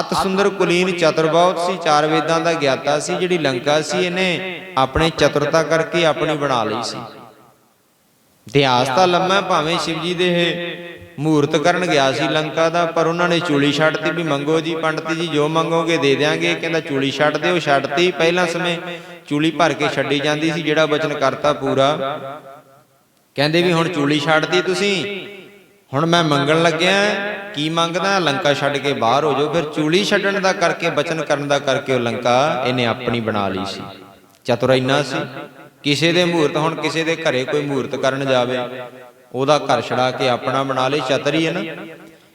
ਅਤ ਸੁੰਦਰ ਕੁਲੀਨ ਚਤੁਰ ਸੀ, ਚਾਰ ਵੇਦਾਂ ਦਾ ਗਿਆਤਾ ਸੀ, ਜਿਹੜੀ ਲੰਕਾ ਸੀ, ਇਹਨੇ ਆਪਣੇ ਚਤੁਰਤਾ ਕਰਕੇ ਆਪਣੀ ਬਣਾ ਲਈ ਸੀ। ਇਤਿਹਾਸ ਤਾਂ ਲੰਮਾ ਭਾਵੇਂ ਸ਼ਿਵ ਦੇ ਇਹ ਮੂਰਤ ਕਰਨ ਗਿਆ ਸੀ ਲੰਕਾ ਦਾ, ਪਰ ਉਹਨਾਂ ਨੇ ਚੂਲੀ ਛੱਡਤੀ ਵੀ ਮੰਗੋ ਜੀ, ਪੰਡਤ ਜੀ, ਜੋ ਮੰਗੋਗੇ ਦੇ ਦਿਆਂਗੇ। ਕਹਿੰਦਾ ਚੂਲੀ ਛੱਡ ਦਿਓ, ਛੱਡਤੀ। ਪਹਿਲਾਂ ਸਮੇਂ ਚੂਲੀ ਭਰ ਕੇ ਛੱਡੀ ਜਾਂਦੀ ਸੀ, ਜਿਹੜਾ ਬਚਨ ਕਰਤਾ ਪੂਰਾ। ਕਹਿੰਦੇ ਵੀ ਹੁਣ ਚੂਲੀ ਛੱਡਤੀ ਤੁਸੀਂ? ਹੁਣ ਮੈਂ ਮੰਗਣ ਲੱਗਿਆ, ਕੀ ਮੰਗਦਾ? ਲੰਕਾ ਛੱਡ ਕੇ ਬਾਹਰ ਹੋ ਜਾਓ, ਫਿਰ ਚੂਲੀ ਛੱਡਣ ਦਾ ਕਰਕੇ, ਬਚਨ ਕਰਨ ਦਾ ਕਰਕੇ ਉਹ ਲੰਕਾ ਇਹਨੇ ਆਪਣੀ ਬਣਾ ਲਈ ਸੀ। ਚਤੁਰ ਇੰਨਾ ਸੀ, ਕਿਸੇ ਦੇ ਮੂਰਤ ਹੁਣ ਕਿਸੇ ਦੇ ਘਰੇ ਕੋਈ ਮੂਰਤ ਕਰਨ ਜਾਵੇ, ਉਹਦਾ ਘਰ ਛੜਾ ਕੇ ਆਪਣਾ ਬਣਾ ਲੇ ਚਤਰੀ ਹੈ ਨਾ।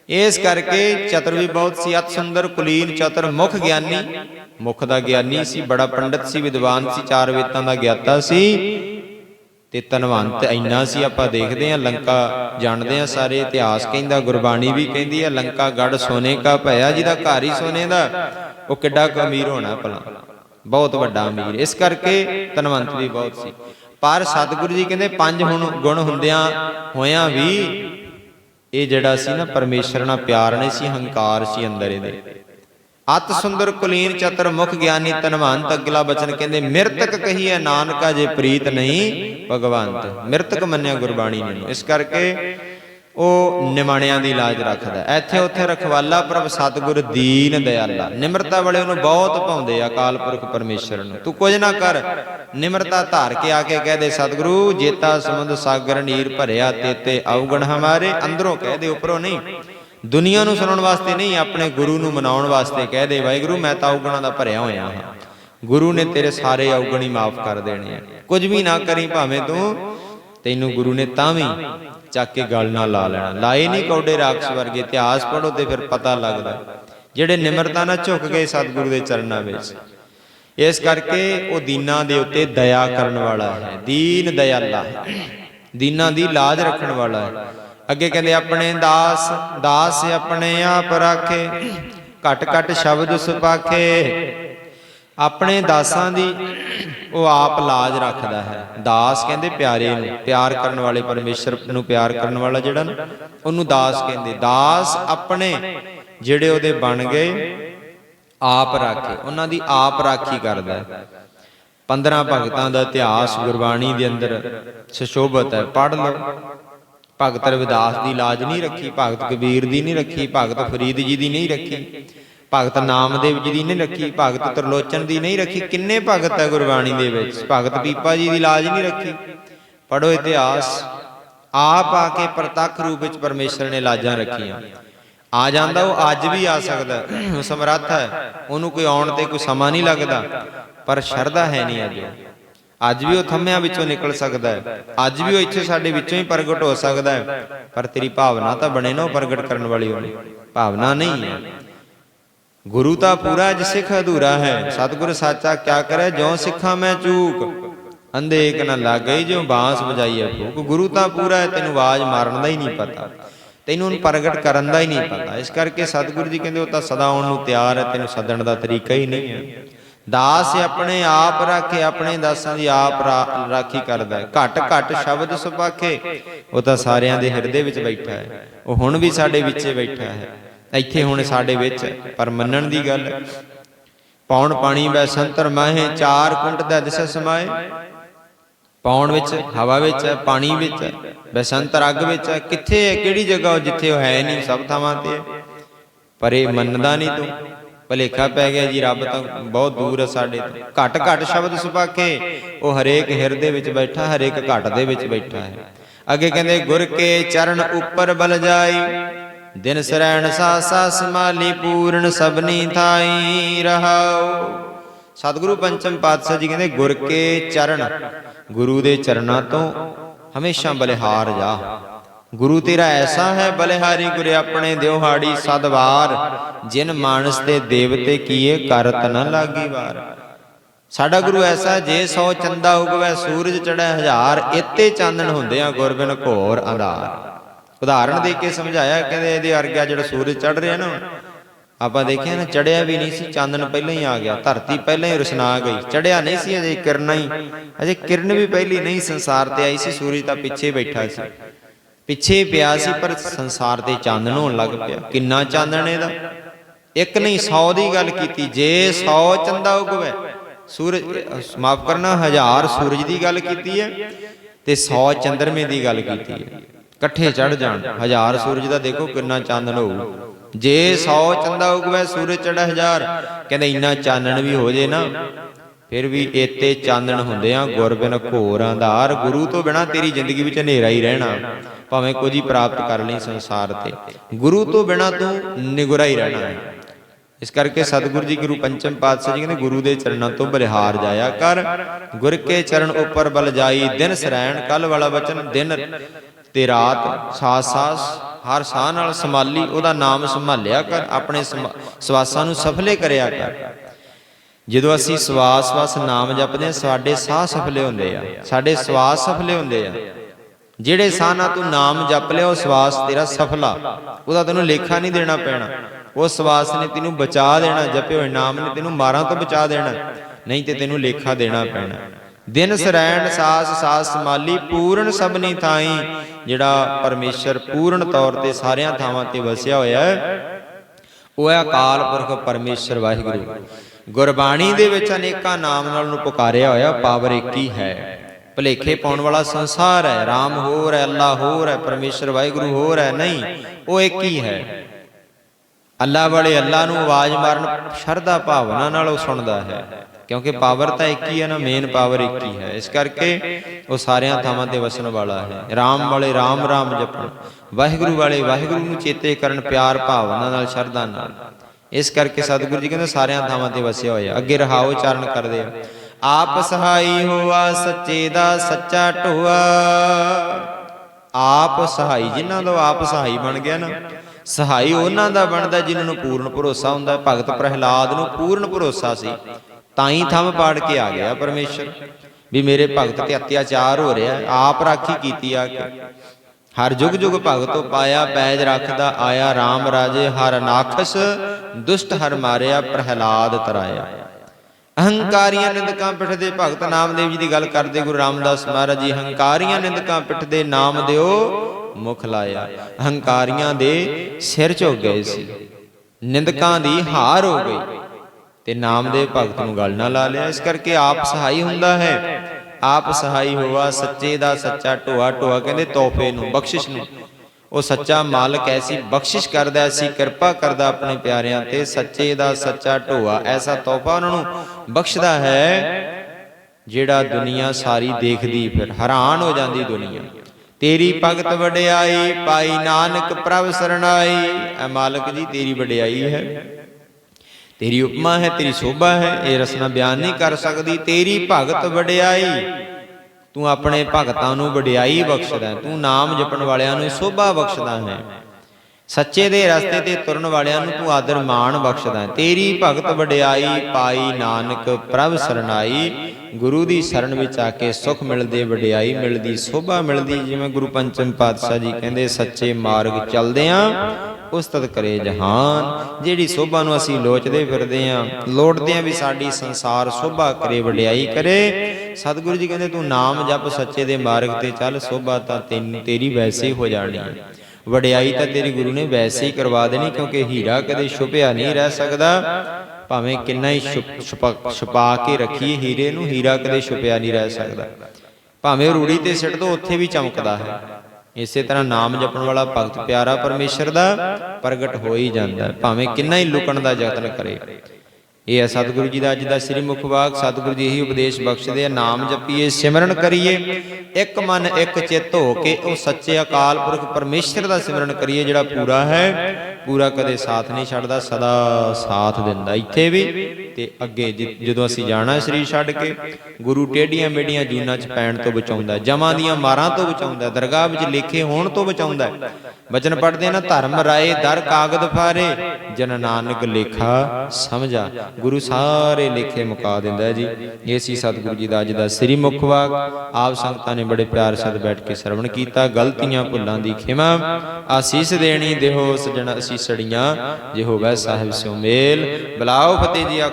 ਇਸ ਕਰਕੇ ਚਤੁਰ ਵੀ ਬਹੁਤ ਸੀ, ਅਤ ਸੁੰਦਰ, ਕੁਲੀਨ ਚਤੁਰ, ਮੁਖ ਗਿਆਨੀ। ਮੁਖ ਦਾ ਗਿਆਨੀ ਸੀ, ਬੜਾ ਪੰਡਤ ਸੀ, ਵਿਦਵਾਨ ਸੀ, ਚਾਰ ਵੇਤਾਂ ਦਾ ਗਿਆਤਾ ਸੀ। ਤੇ ਧਨਵੰਤ ਇੰਨਾ ਸੀ ਆਪਾਂ ਦੇਖਦੇ ਹਾਂ ਲੰਕਾ ਜਾਣਦੇ ਹਾਂ ਸਾਰੇ ਇਤਿਹਾਸ ਕਹਿੰਦਾ ਗੁਰਬਾਣੀ ਵੀ ਕਹਿੰਦੀ ਹੈ ਲੰਕਾ ਗੜ ਸੋਨੇ ਕਾ ਭਇਆ ਜਿਹਦਾ ਘਰ ਹੀ ਸੋਨੇ ਦਾ ਉਹ ਕਿੱਡਾ ਕੁ ਅਮੀਰ ਹੋਣਾ ਭਲਾ। ਬਹੁਤ ਵੱਡਾ ਅਮੀਰ। ਇਸ ਕਰਕੇ ਧਨਵੰਤ ਵੀ ਬਹੁਤ ਸੀ। ਪਰ ਸਤਿਗੁਰੂ ਜੀ ਕਹਿੰਦੇ ਪੰਜ ਹੁਣ ਗੁਣ ਹੁੰਦਿਆਂ ਹੋਇਆਂ ਵੀ ਇਹ ਜਿਹੜਾ ਸੀ ਨਾ ਪਰਮੇਸ਼ਰ ਨਾਲ ਪਿਆਰ ਨਹੀਂ ਸੀ ਹੰਕਾਰ ਸੀ ਅੰਦਰ ਇਹਦੇ। ਅਤ ਸੁੰਦਰ ਕੁਲੀਨ ਚਤਰ ਮੁਖ ਗਿਆਨੀ ਧਨਵੰਤ, ਅਗਲਾ ਬਚਨ ਕਹਿੰਦੇ, ਮਿਰਤਕ ਕਹੀਏ ਨਾਨਕਾ ਜੇ ਪ੍ਰੀਤ ਨਹੀਂ ਭਗਵੰਤ। ਮਿਰਤਕ ਮੰਨਿਆ ਗੁਰਬਾਣੀ ਨੇ। ਇਸ ਕਰਕੇ ਉਹ ਨਿਮਾਣਿਆਂ ਦੀ ਲਾਜ ਰੱਖਦਾ ਇੱਥੇ ਉੱਥੇ ਰਖਵਾਲਾ ਪ੍ਰਭ ਸਤਿਗੁਰ ਦੀਨ ਦਿਆਲਾ। ਨਿਮਰਤਾ ਵਾਲੇ ਉਹਨੂੰ ਬਹੁਤ ਪਾਉਂਦੇ ਆ ਅਕਾਲ ਪੁਰਖ ਪਰਮੇਸ਼ਰ ਨੂੰ। ਤੂੰ ਕੁਝ ਨਾ ਕਰ। ਨਿਮਰਤਾ ਧਾਰ ਕੇ ਆ ਕੇ ਕਹਿ ਦੇ, ਸਤਿਗੁਰੂ, ਜੇਤਾ ਸਮੁੰਦ ਸਾਗਰ ਨੀਰ ਭਰਿਆ, ਤੇਤੇ ਔਗਣ ਹਮਾਰੇ। ਅੰਦਰੋਂ ਕਹਿ ਦੇ, ਉੱਪਰੋਂ ਨਹੀਂ। ਦੁਨੀਆ ਨੂੰ ਸੁਣਨ ਵਾਸਤੇ ਨਹੀਂ, ਆਪਣੇ ਗੁਰੂ ਨੂੰ ਮਨਾਉਣ ਵਾਸਤੇ ਕਹਿ ਦੇ, ਵਾਹਿਗੁਰੂ, ਮੈਂ ਤਾਂ ਔਗਣਾਂ ਦਾ ਭਰਿਆ ਹੋਇਆ ਹਾਂ। ਗੁਰੂ ਨੇ ਤੇਰੇ ਸਾਰੇ ਔਗਣ ਮਾਫ ਕਰ ਦੇਣੇ ਆ। ਕੁਝ ਵੀ ਨਾ ਕਰੀ ਭਾਵੇਂ ਤੂੰ, ਤੈਨੂੰ ਗੁਰੂ ਨੇ ਤਾਂ ਵੀ ਚੱਕ ਕੇ ਗਲ ਨਾਲ ਲਾ ਲੈਣਾ। ਲਾਏ ਨਹੀਂ ਕੌਡੇ ਰਾਖਸ਼ ਵਰਗੇ, ਇਤਿਹਾਸ ਪੜੋ ਤੇ ਫਿਰ ਪਤਾ ਲੱਗਦਾ। ਜਿਹੜੇ ਨਿਮਰਤਾ ਨਾਲ ਝੁਕ ਗਏ ਸਤਿਗੁਰੂ ਦੇ ਚਰਨਾਂ ਵਿੱਚ। ਇਸ ਕਰਕੇ ਉਹ ਦੀਨਾਂ ਦੇ ਉੱਤੇ ਦਇਆ ਕਰਨ ਵਾਲਾ ਹੈ। ਦੀਨ ਦਇਆਲਾ ਦੀਨਾਂ ਦੀ ਲਾਜ ਰੱਖਣ ਵਾਲਾ ਹੈ। ਅੱਗੇ ਕਹਿੰਦੇ, ਆਪਣੇ ਦਾਸ ਦਾਸ ਆਪਣੇ ਆਪ ਰਾਖੇ, ਘਟ ਘਟ ਸ਼ਬਦ ਸੁਪਾਖੇ ਆਪਣੇ ਦਾਸਾਂ ਦੀ ਉਹ ਆਪ ਲਾਜ ਰੱਖਦਾ ਹੈ। ਦਾਸ ਕਹਿੰਦੇ ਪਿਆਰੇ ਨੂੰ, ਪਿਆਰ ਕਰਨ ਵਾਲੇ, ਪਰਮੇਸ਼ਰ ਨੂੰ ਪਿਆਰ ਕਰਨ ਵਾਲਾ ਜਿਹੜਾ ਨਾ, ਉਹਨੂੰ ਦਾਸ ਕਹਿੰਦੇ। ਦਾਸ ਆਪਣੇ ਜਿਹੜੇ ਉਹਦੇ ਬਣ ਗਏ, ਆਪ ਰਾਖੇ। ਉਹਨਾਂ ਦੀ ਆਪ ਰਾਖੀ ਕਰਦਾ ਹੈ। 15 ਭਗਤਾਂ ਦਾ ਇਤਿਹਾਸ ਗੁਰਬਾਣੀ ਦੇ ਅੰਦਰ ਸੁਸ਼ੋਭਿਤ ਹੈ। ਪੜ੍ਹ ਲਓ। ਭਗਤ ਰਵਿਦਾਸ ਦੀ ਲਾਜ ਨਹੀਂ ਰੱਖੀ ਭਗਤ ਕਬੀਰ ਦੀ ਨਹੀਂ ਰੱਖੀ ਭਗਤ ਫਰੀਦ ਜੀ ਦੀ ਨਹੀਂ ਰੱਖੀ ਭਗਤ ਨਾਮਦੇਵ ਜੀ ਦੀ ਨਹੀਂ ਰੱਖੀ ਭਗਤ ਤਰਲੋਚਨ ਦੀ ਨਹੀਂ ਰੱਖੀ ਕਿੰਨੇ ਭਗਤ ਹੈ ਗੁਰਬਾਣੀ ਦੇ ਵਿੱਚ? ਭਗਤ ਪੀਪਾ ਜੀ ਦੀ ਲਾਜ ਨਹੀਂ ਰੱਖੀ। ਪੜੋ ਇਤਿਹਾਸ। ਆਪ ਆ ਕੇ ਪ੍ਰਤੱਖ ਰੂਪ ਵਿੱਚ ਪਰਮੇਸ਼ਰ ਨੇ ਲਾਜਾਂ ਰੱਖੀਆਂ। ਆ ਜਾਂਦਾ ਉਹ ਅੱਜ ਵੀ ਆ ਸਕਦਾ। ਉਹ ਸਮਰੱਥ ਹੈ। ਉਹਨੂੰ ਕੋਈ ਆਉਣ ਤੇ ਕੋਈ ਸਮਾਂ ਨਹੀਂ ਲੱਗਦਾ। ਪਰ ਸ਼ਰਧਾ ਹੈ ਨਹੀਂ ਅੱਜ। ਅੱਜ ਵੀ ਉਹ ਥੰਮਿਆਂ ਵਿੱਚੋਂ ਨਿਕਲ ਸਕਦਾ ਹੈ। ਅੱਜ ਵੀ ਉਹ ਇੱਥੇ ਸਾਡੇ ਵਿੱਚੋਂ ਹੀ ਪ੍ਰਗਟ ਹੋ ਸਕਦਾ ਹੈ। ਪਰ ਤੇਰੀ ਭਾਵਨਾ ਤਾਂ ਬਣੇ ਨਾ ਪ੍ਰਗਟ ਕਰਨ ਵਾਲੀ ਹੋਣੀ। ਭਾਵਨਾ ਨਹੀਂ ਹੈ। ਗੁਰੂ ਤਾਂ ਪੂਰਾ ਜਿ ਸਿੱਖ ਅਧੂਰਾ ਹੈ। ਸਤਿਗੁਰ ਸਾਚਾ ਕਿਆ ਕਰੇ? ਜਿਉ ਸਿੱਖਾਂ ਮੈਂ ਚੂਕ। ਅੰਧੇ ਇੱਕ ਨਾ ਲੱਗੇ ਜਿਉ ਬਾਂਸ ਵਜਾਈਏ ਫੂਕ। ਗੁਰੂ ਤਾਂ ਪੂਰਾ ਹੈ, ਤੈਨੂੰ ਆਵਾਜ਼ ਮਾਰਨ ਦਾ ਹੀ ਨਹੀਂ ਪਤਾ। ਤੈਨੂੰ ਉਹਨੂੰ ਪ੍ਰਗਟ ਕਰਨ ਦਾ ਹੀ ਨਹੀਂ ਪਤਾ। ਇਸ ਕਰਕੇ ਸਤਿਗੁਰੂ ਜੀ ਕਹਿੰਦੇ, ਉਹ ਤਾਂ ਸਦਾ ਆਉਣ ਨੂੰ ਤਿਆਰ ਹੈ। ਤੈਨੂੰ ਸੱਦਣ ਦਾ ਤਰੀਕਾ ਹੀ ਨਹੀਂ ਹੈ। ਦਾਸ ਆਪਣੇ ਆਪ ਰੱਖੇ, ਆਪਣੇ ਦਾਸਾਂ ਦੀ ਆਪ ਰਾਖੀ ਕਰਦਾ ਹੈ। ਘਟ ਘਟ ਸ਼ਬਦ ਸੁਪਾਖੇ, ਉਹ ਤਾਂ ਸਾਰਿਆਂ ਦੇ ਹਿਰਦੇ ਵਿੱਚ ਬੈਠਾ ਹੈ। ਉਹ ਹੁਣ ਵੀ ਸਾਡੇ ਵਿੱਚੇ ਬੈਠਾ ਹੈ। ਇੱਥੇ ਹੁਣ ਸਾਡੇ ਵਿੱਚ, ਪਰ ਮੰਨਣ ਦੀ ਗੱਲ ਹੈ। ਪੌਣ ਪਾਣੀ ਵੈ ਸੰਤਰ ਮਾਹੇ, ਚਾਰ ਕੁੰਟ ਦਾ ਦਿਸ ਸਮਾਏ। ਪੌਣ ਵਿੱਚ ਹਵਾ ਵਿੱਚ ਹੈ ਪਾਣੀ ਵਿੱਚ ਹੈ ਬਸੰਤਰ ਅੱਗ ਵਿੱਚ ਹੈ ਕਿੱਥੇ ਹੈ, ਕਿਹੜੀ ਜਗ੍ਹਾ ਉਹ ਜਿੱਥੇ ਉਹ ਹੈ ਨਹੀਂ, ਸਭ ਥਾਵਾਂ ਤੇ ਪਰ ਇਹ ਮੰਨਦਾ ਨਹੀਂ ਤੂੰ। ਭਲੇਖਾ ਪੈ ਗਿਆ ਜੀ, ਰੱਬ ਤਾਂ ਬਹੁਤ ਦੂਰ ਹੈ ਸਾਡੇ ਤੋਂ। ਘਟ ਘਟ ਸ਼ਬਦ ਸੁਪਾਕੇ ਉਹ ਹਰੇਕ ਹਿਰਦੇ ਵਿੱਚ ਬੈਠਾ, ਹਰੇਕ ਘਟ ਦੇ ਵਿੱਚ ਬੈਠਾ ਹੈ। ਅੱਗੇ ਕਹਿੰਦੇ, ਗੁਰ ਕੇ ਚਰਨ ਉੱਪਰ ਬਲ ਜਾਈ, ਦਿਨ ਸਰੈਣ ਸਾਸਾ ਸਮਾਲੀ ਪੂਰਨ ਸਭਨੀ ਥਾਈ ਰਹਾਉ। ਸਤਿਗੁਰੂ ਪੰਚਮ ਪਾਤਸ਼ਾਹ ਜੀ ਕਹਿੰਦੇ, ਗੁਰ ਕੇ ਚਰਨ, ਗੁਰੂ ਦੇ ਚਰਨਾਂ ਤੋਂ ਹਮੇਸ਼ਾ ਬਲਿਹਾਰ ਜਾ। ਗੁਰੂ ਤੇਰਾ ਐਸਾ ਹੈ, ਬਲਿਹਾਰੀ ਗੁਰ ਆਪਣੇ ਦਿਵਹਾੜੀ ਸਦਵਾਰ। ਜਿਨ ਮਾਨਸ ਤੇ ਦੇਵਤੇ ਕੀਏ, ਕਰਤ ਨ ਲਾਗੀ ਵਾਰ। ਸਾਡਾ ਗੁਰੂ ਐਸਾ ਜੇ ਸੌ ਚੰਦਾ ਉਗਵੇ, ਸੂਰਜ ਚੜ੍ਹੈ ਹਜ਼ਾਰ ਇੱਤੇ ਚਾਨਣ ਹੁੰਦੇ ਆ ਗੁਰਬਿਨ ਘੋਰ ਅੰਧਾਰ। ਉਦਾਹਰਣ ਦੇ ਕੇ ਸਮਝਾਇਆ, ਕਹਿੰਦੇ ਇਹਦੇ ਅਰਗਿਆ ਜਿਹੜਾ ਸੂਰਜ ਚੜ੍ਹ ਰਿਹਾ ਨਾ, ਆਪਾਂ ਦੇਖਿਆ ਨਾ ਚੜਿਆ ਵੀ ਨਹੀਂ ਸੀ, ਚਾਨਣ ਪਹਿਲਾਂ ਹੀ ਆ ਗਿਆ, ਧਰਤੀ ਪਹਿਲਾਂ ਹੀ ਰੁਸ਼ਨਾ ਗਈ ਚੜਿਆ ਨਹੀਂ ਸੀ ਅਜੇ ਕਿਰਨਾਂ ਹੀ। ਅਜੇ ਕਿਰਨ ਵੀ ਪਹਿਲੀ ਨਹੀਂ, ਸੰਸਾਰ ਤੇ ਆਈ ਸੀ, ਸੂਰਜ ਤਾਂ ਪਿੱਛੇ ਬੈਠਾ ਸੀ। ਪਿੱਛੇ ਪਿਆ ਸੀ, ਪਰ ਸੰਸਾਰ ਦੇ ਚਾਨਣ ਹੋਣ ਲੱਗ ਪਿਆ। ਕਿੰਨਾ ਚਾਨਣ ਇਹਦਾ? ਇੱਕ ਨਹੀਂ 100 ਦੀ ਗੱਲ ਕੀਤੀ। ਜੇ 100 ਚੰਦਾ ਉਗਵੇ, ਸੂਰਜ, ਮਾਫ ਕਰਨਾ, ਹਜ਼ਾਰ ਸੂਰਜ ਦੀ ਗੱਲ ਕੀਤੀ ਹੈ ਤੇ 100 ਚੰਦਰਮੇ ਦੀ ਗੱਲ ਕੀਤੀ ਹੈ। ਇਕੱਠੇ ਚੜ ਜਾਣ। ਹਜ਼ਾਰ ਸੂਰਜ ਦਾ ਦੇਖੋ ਕਿੰਨਾ ਚਾਨਣ ਹੋਊ ਜੇ 100 ਚੰਦਾ ਉਗਵੇ, ਸੂਰਜ ਚੜਾ ਹਜ਼ਾਰ, ਕਹਿੰਦੇ ਇੰਨਾ ਚਾਨਣ ਵੀ ਹੋ ਜੇ ਨਾ। ਫਿਰ ਵੀ ਏਤੇ ਚਾਨਣ ਹੁੰਦੇ ਆ ਗੁਰ ਬਿਨ ਘੋਰ ਅੰਧਾਰ ਗੁਰੂ ਤੋਂ ਬਿਨਾ ਤੇਰੀ ਜ਼ਿੰਦਗੀ ਵਿੱਚ ਹਨੇਰਾ ਹੀ ਰਹਿਣਾ। ਭਾਵੇਂ ਕੁਝ ਹੀ ਪ੍ਰਾਪਤ ਕਰ ਲਈ ਸੰਸਾਰ ਤੇ, ਗੁਰੂ ਤੋਂ ਬਿਨਾ ਤੂੰ ਨਿਗੁਰਾ ਹੀ ਰਹਿਣਾ ਹੈ। ਇਸ ਕਰਕੇ ਸਤਿਗੁਰੂ ਜੀ ਗੁਰੂ ਪੰਚਮ ਪਾਤਸ਼ਾਹ ਜੀ ਕਹਿੰਦੇ, ਗੁਰੂ ਦੇ ਚਰਨਾਂ ਤੋਂ ਬਲਿਹਾਰ ਜਾਇਆ ਕਰ, ਗੁਰ ਕੇ ਚਰਨ ਉੱਪਰ ਬਲ ਜਾਈ, ਦਿਨ ਸਰੈਣ ਕੱਲ ਵਾਲਾ ਵਚਨ, ਦਿਨ ਤੇ ਰਾਤ, ਸਾਸ ਸਾਸ, ਹਰ ਸਾਹ ਨਾਲ ਸੰਭਾਲੀ, ਉਹਦਾ ਨਾਮ ਸੰਭਾਲਿਆ ਕਰ, ਆਪਣੇ ਸਵਾਸਾਂ ਨੂੰ ਸਫਲੇ ਕਰਿਆ ਕਰ। ਜਦੋਂ ਅਸੀਂ ਸਵਾਸ ਸਵਾਸ ਨਾਮ ਜਪਦੇ ਹਾਂ, ਸਾਡੇ ਸਾਹ ਸਫਲੇ ਹੁੰਦੇ ਆ, ਸਾਡੇ ਸਵਾਸ ਸਫਲੇ ਹੁੰਦੇ ਆ। ਜਿਹੜੇ ਸਾਹ ਨਾਲ ਤੂੰ ਨਾਮ ਜਪ ਲਿਆ, ਉਹ ਸਵਾਸ ਤੇਰਾ ਸਫਲਾ। ਉਹਦਾ ਤੈਨੂੰ ਲੇਖਾ ਨਹੀਂ ਦੇਣਾ ਪੈਣਾ। ਉਹ ਸਵਾਸ ਨੇ ਤੈਨੂੰ ਬਚਾ ਦੇਣਾ, ਜਪੇ ਹੋਏ ਨਾਮ ਨੇ ਤੈਨੂੰ ਮਾਰਾਂ ਤੋਂ ਬਚਾ ਦੇਣਾ। ਨਹੀਂ ਤੇ ਤੈਨੂੰ ਲੇਖਾ ਦੇਣਾ ਪੈਣਾ। ਦਿਨ ਸਰੈਣ ਸਾਸ ਸਾਸ ਸਮਾਲੀ ਪੂਰਨ ਸਭਨੀ ਥਾਈ, ਜਿਹੜਾ ਪਰਮੇਸ਼ਰ ਪੂਰਨ ਤੌਰ ਤੇ ਸਾਰਿਆਂ ਥਾਵਾਂ ਤੇ ਵਸਿਆ ਹੋਇਆ ਹੈ, ਉਹ ਹੈ ਅਕਾਲ ਪੁਰਖ ਪਰਮੇਸ਼ਰ ਵਾਹਿਗੁਰੂ। ਗੁਰਬਾਣੀ ਦੇ ਵਿੱਚ ਅਨੇਕਾਂ ਨਾਮ ਨਾਲ ਨੂੰ ਪੁਕਾਰਿਆ ਹੋਇਆ, ਪਾਵਰ ਇੱਕ ਹੀ ਹੈ। ਭਲੇਖੇ ਪਾਉਣ ਵਾਲਾ ਸੰਸਾਰ ਹੈ RAM ਹੋਰ ਹੈ, ਅੱਲਾ ਹੋਰ ਹੈ, ਪਰਮੇਸ਼ਰ ਵਾਹਿਗੁਰੂ ਹੋਰ ਹੈ, ਨਹੀਂ, ਉਹ ਇੱਕ ਹੀ ਹੈ। ਅੱਲਾ ਵਾਲੇ ਅੱਲਾ ਨੂੰ ਆਵਾਜ਼ ਮਾਰਨ ਸ਼ਰਧਾ ਭਾਵਨਾ ਨਾਲ ਉਹ ਸੁਣਦਾ ਹੈ, ਕਿਉਂਕਿ ਪਾਵਰ ਤਾਂ ਇੱਕ ਹੀ ਹੈ ਨਾ ਮੇਨ ਪਾਵਰ ਇੱਕ ਹੀ ਹੈ। ਇਸ ਕਰਕੇ ਉਹ ਸਾਰਿਆਂ ਥਾਵਾਂ ਤੇ ਵਸਣ ਵਾਲਾ ਹੈ। RAM ਵਾਲੇ RAM RAM ਜਪਣ, ਵਾਹਿਗੁਰੂ ਵਾਲੇ ਵਾਹਿਗੁਰੂ ਨੂੰ ਚੇਤੇ ਕਰਨ ਪਿਆਰ ਭਾਵਨਾ ਨਾਲ, ਸ਼ਰਧਾ ਨਾਲ। ਇਸ ਕਰਕੇ ਸਤਿਗੁਰੂ ਜੀ ਕਹਿੰਦੇ ਸਾਰਿਆਂ ਥਾਵਾਂ ਤੇ ਵਸਿਆ ਹੋਇਆ। ਅੱਗੇ ਰਹਾਓ ਉਚਾਰਨ ਕਰਦੇ ਆ। ਆਪ ਸਹਾਈ ਹੋਆ ਸੱਚੇ ਦਾ ਸੱਚਾ ਢੋਆ। ਆਪ ਸਹਾਈ ਜਿਨ੍ਹਾਂ ਦਾ ਆਪ ਸਹਾਈ ਬਣ ਗਿਆ ਨਾ। ਸਹਾਈ ਉਹਨਾਂ ਦਾ ਬਣਦਾ ਜਿਨ੍ਹਾਂ ਨੂੰ ਪੂਰਨ ਭਰੋਸਾ ਹੁੰਦਾ ਭਗਤ ਪ੍ਰਹਿਲਾਦ ਨੂੰ ਪੂਰਨ ਭਰੋਸਾ ਸੀ। ਤਾਂ ਹੀ ਥੰਮ ਪਾੜ ਕੇ ਆ ਗਿਆ ਪਰਮੇਸ਼ਰ। ਵੀ ਮੇਰੇ ਭਗਤ ਤੇ ਅਤਿਆਚਾਰ ਹੋ ਰਿਹਾ। ਆਪ ਰਾਖੀ ਕੀਤੀ ਆ। ਕੇ ਹਰ ਜੁਗ ਜੁਗ ਭਗਤੋ ਪਾਇਆ ਪੈਜ ਰੱਖਦਾ ਆਇਆ RAM ਰਾਜੇ, ਹਰ ਨਾਖਸ ਦੁਸ਼ਟ ਹਰ ਮਾਰਿਆ, ਪ੍ਰਹਿਲਾਦ ਤਰਾਇਆ। ਅਹੰਕਾਰੀਆਂ ਨਿੰਦਕਾਂ ਪਿੱਠ ਭਗਤ ਨਾਮਦੇਵ ਜੀ ਦੀ ਗੱਲ ਕਰਦੇ ਗੁਰੂ ਰਾਮਦਾਸ ਮਹਾਰਾਜ ਜੀ, ਅਹੰਕਾਰੀਆਂ ਨਿੰਦਕਾਂ ਪਿੱਠਦੇ ਨਾਮ ਦਿਓ, ਮੁਖ ਲਾਇਆ। ਅਹੰਕਾਰੀਆਂ ਦੇ ਸਿਰ ਝੁਕ ਗਏ ਸੀ। ਨਿੰਦਕਾਂ ਦੀ ਹਾਰ ਹੋ ਗਈ। ਤੇ ਨਾਮਦੇਵ ਭਗਤ ਨੂੰ ਗੱਲ ਨਾ ਲਾ ਲਿਆ। ਇਸ ਕਰਕੇ ਆਪ ਸਹਾਈ ਹੁੰਦਾ ਹੈ। ਆਪ ਸਹਾਈ ਹੋਵਾ ਸੱਚੇ ਦਾ ਸੱਚਾ ਢੋਆ ਢੋਆ, ਕਹਿੰਦੇ ਤੋਹਫੇ ਨੂੰ, ਬਖਸ਼ਿਸ਼ ਨੂੰ। ਉਹ ਸੱਚਾ ਮਾਲਕ ਐਸੀ ਬਖਸ਼ਿਸ਼ ਕਰਦਾ, ਐਸੀ ਕਿਰਪਾ ਕਰਦਾ ਆਪਣੇ ਪਿਆਰਿਆਂ ਤੇ, ਸੱਚੇ ਦਾ ਸੱਚਾ ਢੋਆ, ਐਸਾ ਤੋਹਫਾ ਉਹਨਾਂ ਨੂੰ ਬਖਸ਼ਦਾ ਹੈ, ਜਿਹੜਾ ਦੁਨੀਆ ਸਾਰੀ ਦੇਖਦੀ, ਫਿਰ ਹੈਰਾਨ ਹੋ ਜਾਂਦੀ ਦੁਨੀਆ। ਤੇਰੀ ਭਗਤ ਵਡਿਆਈ ਪਾਈ ਨਾਨਕ ਪ੍ਰਭ ਸਰਣਾਈ, ਐ ਮਾਲਕ ਜੀ ਤੇਰੀ ਵਡਿਆਈ ਹੈ। ਤੇਰੀ ਉਪਮਾ ਹੈ, ਤੇਰੀ ਸੋਭਾ ਹੈ, ਇਹ ਰਸਨਾ ਬਿਆਨ ਨਹੀਂ ਕਰ ਸਕਦੀ, ਤੇਰੀ ਭਗਤ ਵਡਿਆਈ। ਤੂੰ ਆਪਣੇ ਭਗਤਾਂ ਨੂੰ ਵਡਿਆਈ ਬਖਸ਼ਦਾ ਤੂੰ ਨਾਮ ਜਪਣ ਵਾਲਿਆਂ ਨੂੰ ਸੋਭਾ ਬਖਸ਼ਦਾ ਹੈ। ਸੱਚੇ ਦੇ ਰਸਤੇ ਤੇ ਤੁਰਨ ਵਾਲਿਆਂ ਨੂੰ ਤੂੰ ਆਦਰ ਮਾਣ ਬਖਸ਼ਦਾ ਹੈ। ਤੇਰੀ ਭਗਤ ਵਡਿਆਈ ਪਾਈ ਨਾਨਕ ਪ੍ਰਭ ਸਰਨਾਈ ਗੁਰੂ ਦੀ ਸ਼ਰਨ ਵਿੱਚ ਆ ਕੇ ਸੁਖ ਮਿਲਦੇ, ਵਡਿਆਈ ਮਿਲਦੀ, ਸੋਭਾ ਮਿਲਦੀ, ਜਿਵੇਂ ਗੁਰੂ ਪੰਚਮ ਪਾਤਸ਼ਾਹ ਜੀ ਕਹਿੰਦੇ, ਸੱਚੇ ਮਾਰਗ ਚੱਲਦਿਆਂ ਉਸਤਤ ਕਰੇ ਜਹਾਨ, ਜਿਹੜੀ ਸੋਭਾ ਨੂੰ ਅਸੀਂ ਲੋਚਦੇ ਫਿਰਦੇ ਆਂ ਲੋੜਦੇ ਆਂ ਵੀ ਸਾਡੀ ਸੰਸਾਰ ਸੋਭਾ ਕਰੇ, ਵਡਿਆਈ ਕਰੇ। ਸਤਿਗੁਰੂ ਜੀ ਕਹਿੰਦੇ, ਤੂੰ ਨਾਮ ਜਪ ਸੱਚੇ ਦੇ ਮਾਰਗ ਤੇ ਚੱਲ, ਸੋਭਾ ਤਾਂ ਤੈਨੂੰ, ਤੇਰੀ ਵੈਸੇ ਹੀ ਹੋ ਜਾਣੀ ਹੈ। ਵਡਿਆਈ ਤਾਂ ਤੇਰੀ ਗੁਰੂ ਨੇ ਵੈਸੇ ਹੀ ਕਰਵਾ ਦੇਣੀ, ਕਿਉਂਕਿ ਹੀਰਾ ਕਦੇ ਛੁਪਿਆ ਨਹੀਂ ਰਹਿ ਸਕਦਾ। ਭਾਵੇਂ ਕਿੰਨਾ ਹੀ ਛੁਪ- ਛੁਪਾ ਛੁਪਾ ਕੇ ਰੱਖੀਏ ਹੀਰੇ ਨੂੰ, ਹੀਰਾ ਕਦੇ ਛੁਪਿਆ ਨਹੀਂ ਰਹਿ ਸਕਦਾ। ਭਾਵੇਂ ਰੂੜੀ ਤੇ ਸਿੱਟ ਦੋ, ਉੱਥੇ ਵੀ ਚਮਕਦਾ ਹੈ। ਇਸੇ ਤਰ੍ਹਾਂ ਨਾਮ ਜਪਣ ਵਾਲਾ ਭਗਤ ਪਿਆਰਾ ਪਰਮੇਸ਼ਰ ਦਾ ਪ੍ਰਗਟ ਹੋ ਹੀ। ਜਾਂਦਾ ਭਾਵੇਂ ਕਿੰਨਾ ਹੀ ਲੁਕਣ ਦਾ ਯਤਨ ਕਰੇ। ਇਹ ਹੈ ਸਤਿਗੁਰੂ ਜੀ ਦਾ ਅੱਜ ਦਾ ਸ੍ਰੀ ਮੁਖ ਵਾਕ ਸਤਿਗੁਰੂ ਜੀ ਇਹੀ ਉਪਦੇਸ਼ ਬਖਸ਼ਦੇ ਆ ਨਾਮ ਜਪੀਏ ਸਿਮਰਨ ਕਰੀਏ। ਇੱਕ ਮਨ ਇੱਕ ਚਿੱਤ ਹੋ ਕੇ ਉਹ ਸੱਚੇ ਅਕਾਲ ਪੁਰਖ ਪਰਮੇਸ਼ਰ ਦਾ ਸਿਮਰਨ ਕਰੀਏ ਜਿਹੜਾ ਪੂਰਾ ਹੈ। ਪੂਰਾ ਕਦੇ ਸਾਥ ਨਹੀਂ ਛੱਡਦਾ ਸਦਾ ਸਾਥ ਦਿੰਦਾ। ਇੱਥੇ ਵੀ ਤੇ ਅੱਗੇ ਜਦੋਂ ਅਸੀਂ ਜਾਣਾ ਸਰੀਰ ਛੱਡ ਕੇ, ਗੁਰੂ ਟੇਡੀਆਂ ਮੇਡੀਆਂ ਜੂਨਾਂ 'ਚ ਪੈਣ ਤੋਂ ਬਚਾਉਂਦਾ, ਜਮਾਂ ਦੀਆਂ ਮਾਰਾਂ ਤੋਂ ਬਚਾਉਂਦਾ, ਦਰਗਾਹ ਵਿੱਚ ਲੇਖੇ ਹੋਣ ਤੋਂ ਬਚਾਉਂਦਾ। ਬਚਨ ਪੜਦੇ ਨਾ ਧਰਮ ਰਾਏ, ਦਰ ਕਾਗਦ ਫਾਰੇ, ਜਨ ਨਾਨਕ ਲੇਖਾ ਸਮਝਾ। ਗੁਰੂ ਸਾਰੇ ਲੇਖੇ ਮੁਕਾ ਦਿੰਦਾ ਜੀ। ਇਹ ਸੀ ਸਤਿਗੁਰੂ ਜੀ ਦਾ ਅੱਜ ਦਾ ਸ੍ਰੀ ਮੁਖ ਵਾਕ। ਆਪ ਸੰਗਤਾਂ ਨੇ ਬੜੇ ਪਿਆਰ ਸਦ ਬੈਠ ਕੇ ਸਰਵਣ ਕੀਤਾ। ਗਲਤੀਆਂ, ਭੁੱਲਾਂ ਦੀ ਖਿਮਾ, ਆਸੀਸ ਦੇਣੀ, ਦੇਹੋ ਸਜਣ ਅਸੀਸੜੀਆਂ ਜੇ ਹੋਵੇ ਸਾਹਿਬ ਸਿਓ ਮੇਲ। ਬਲਾਓ ਫਤਿਹ ਜੀ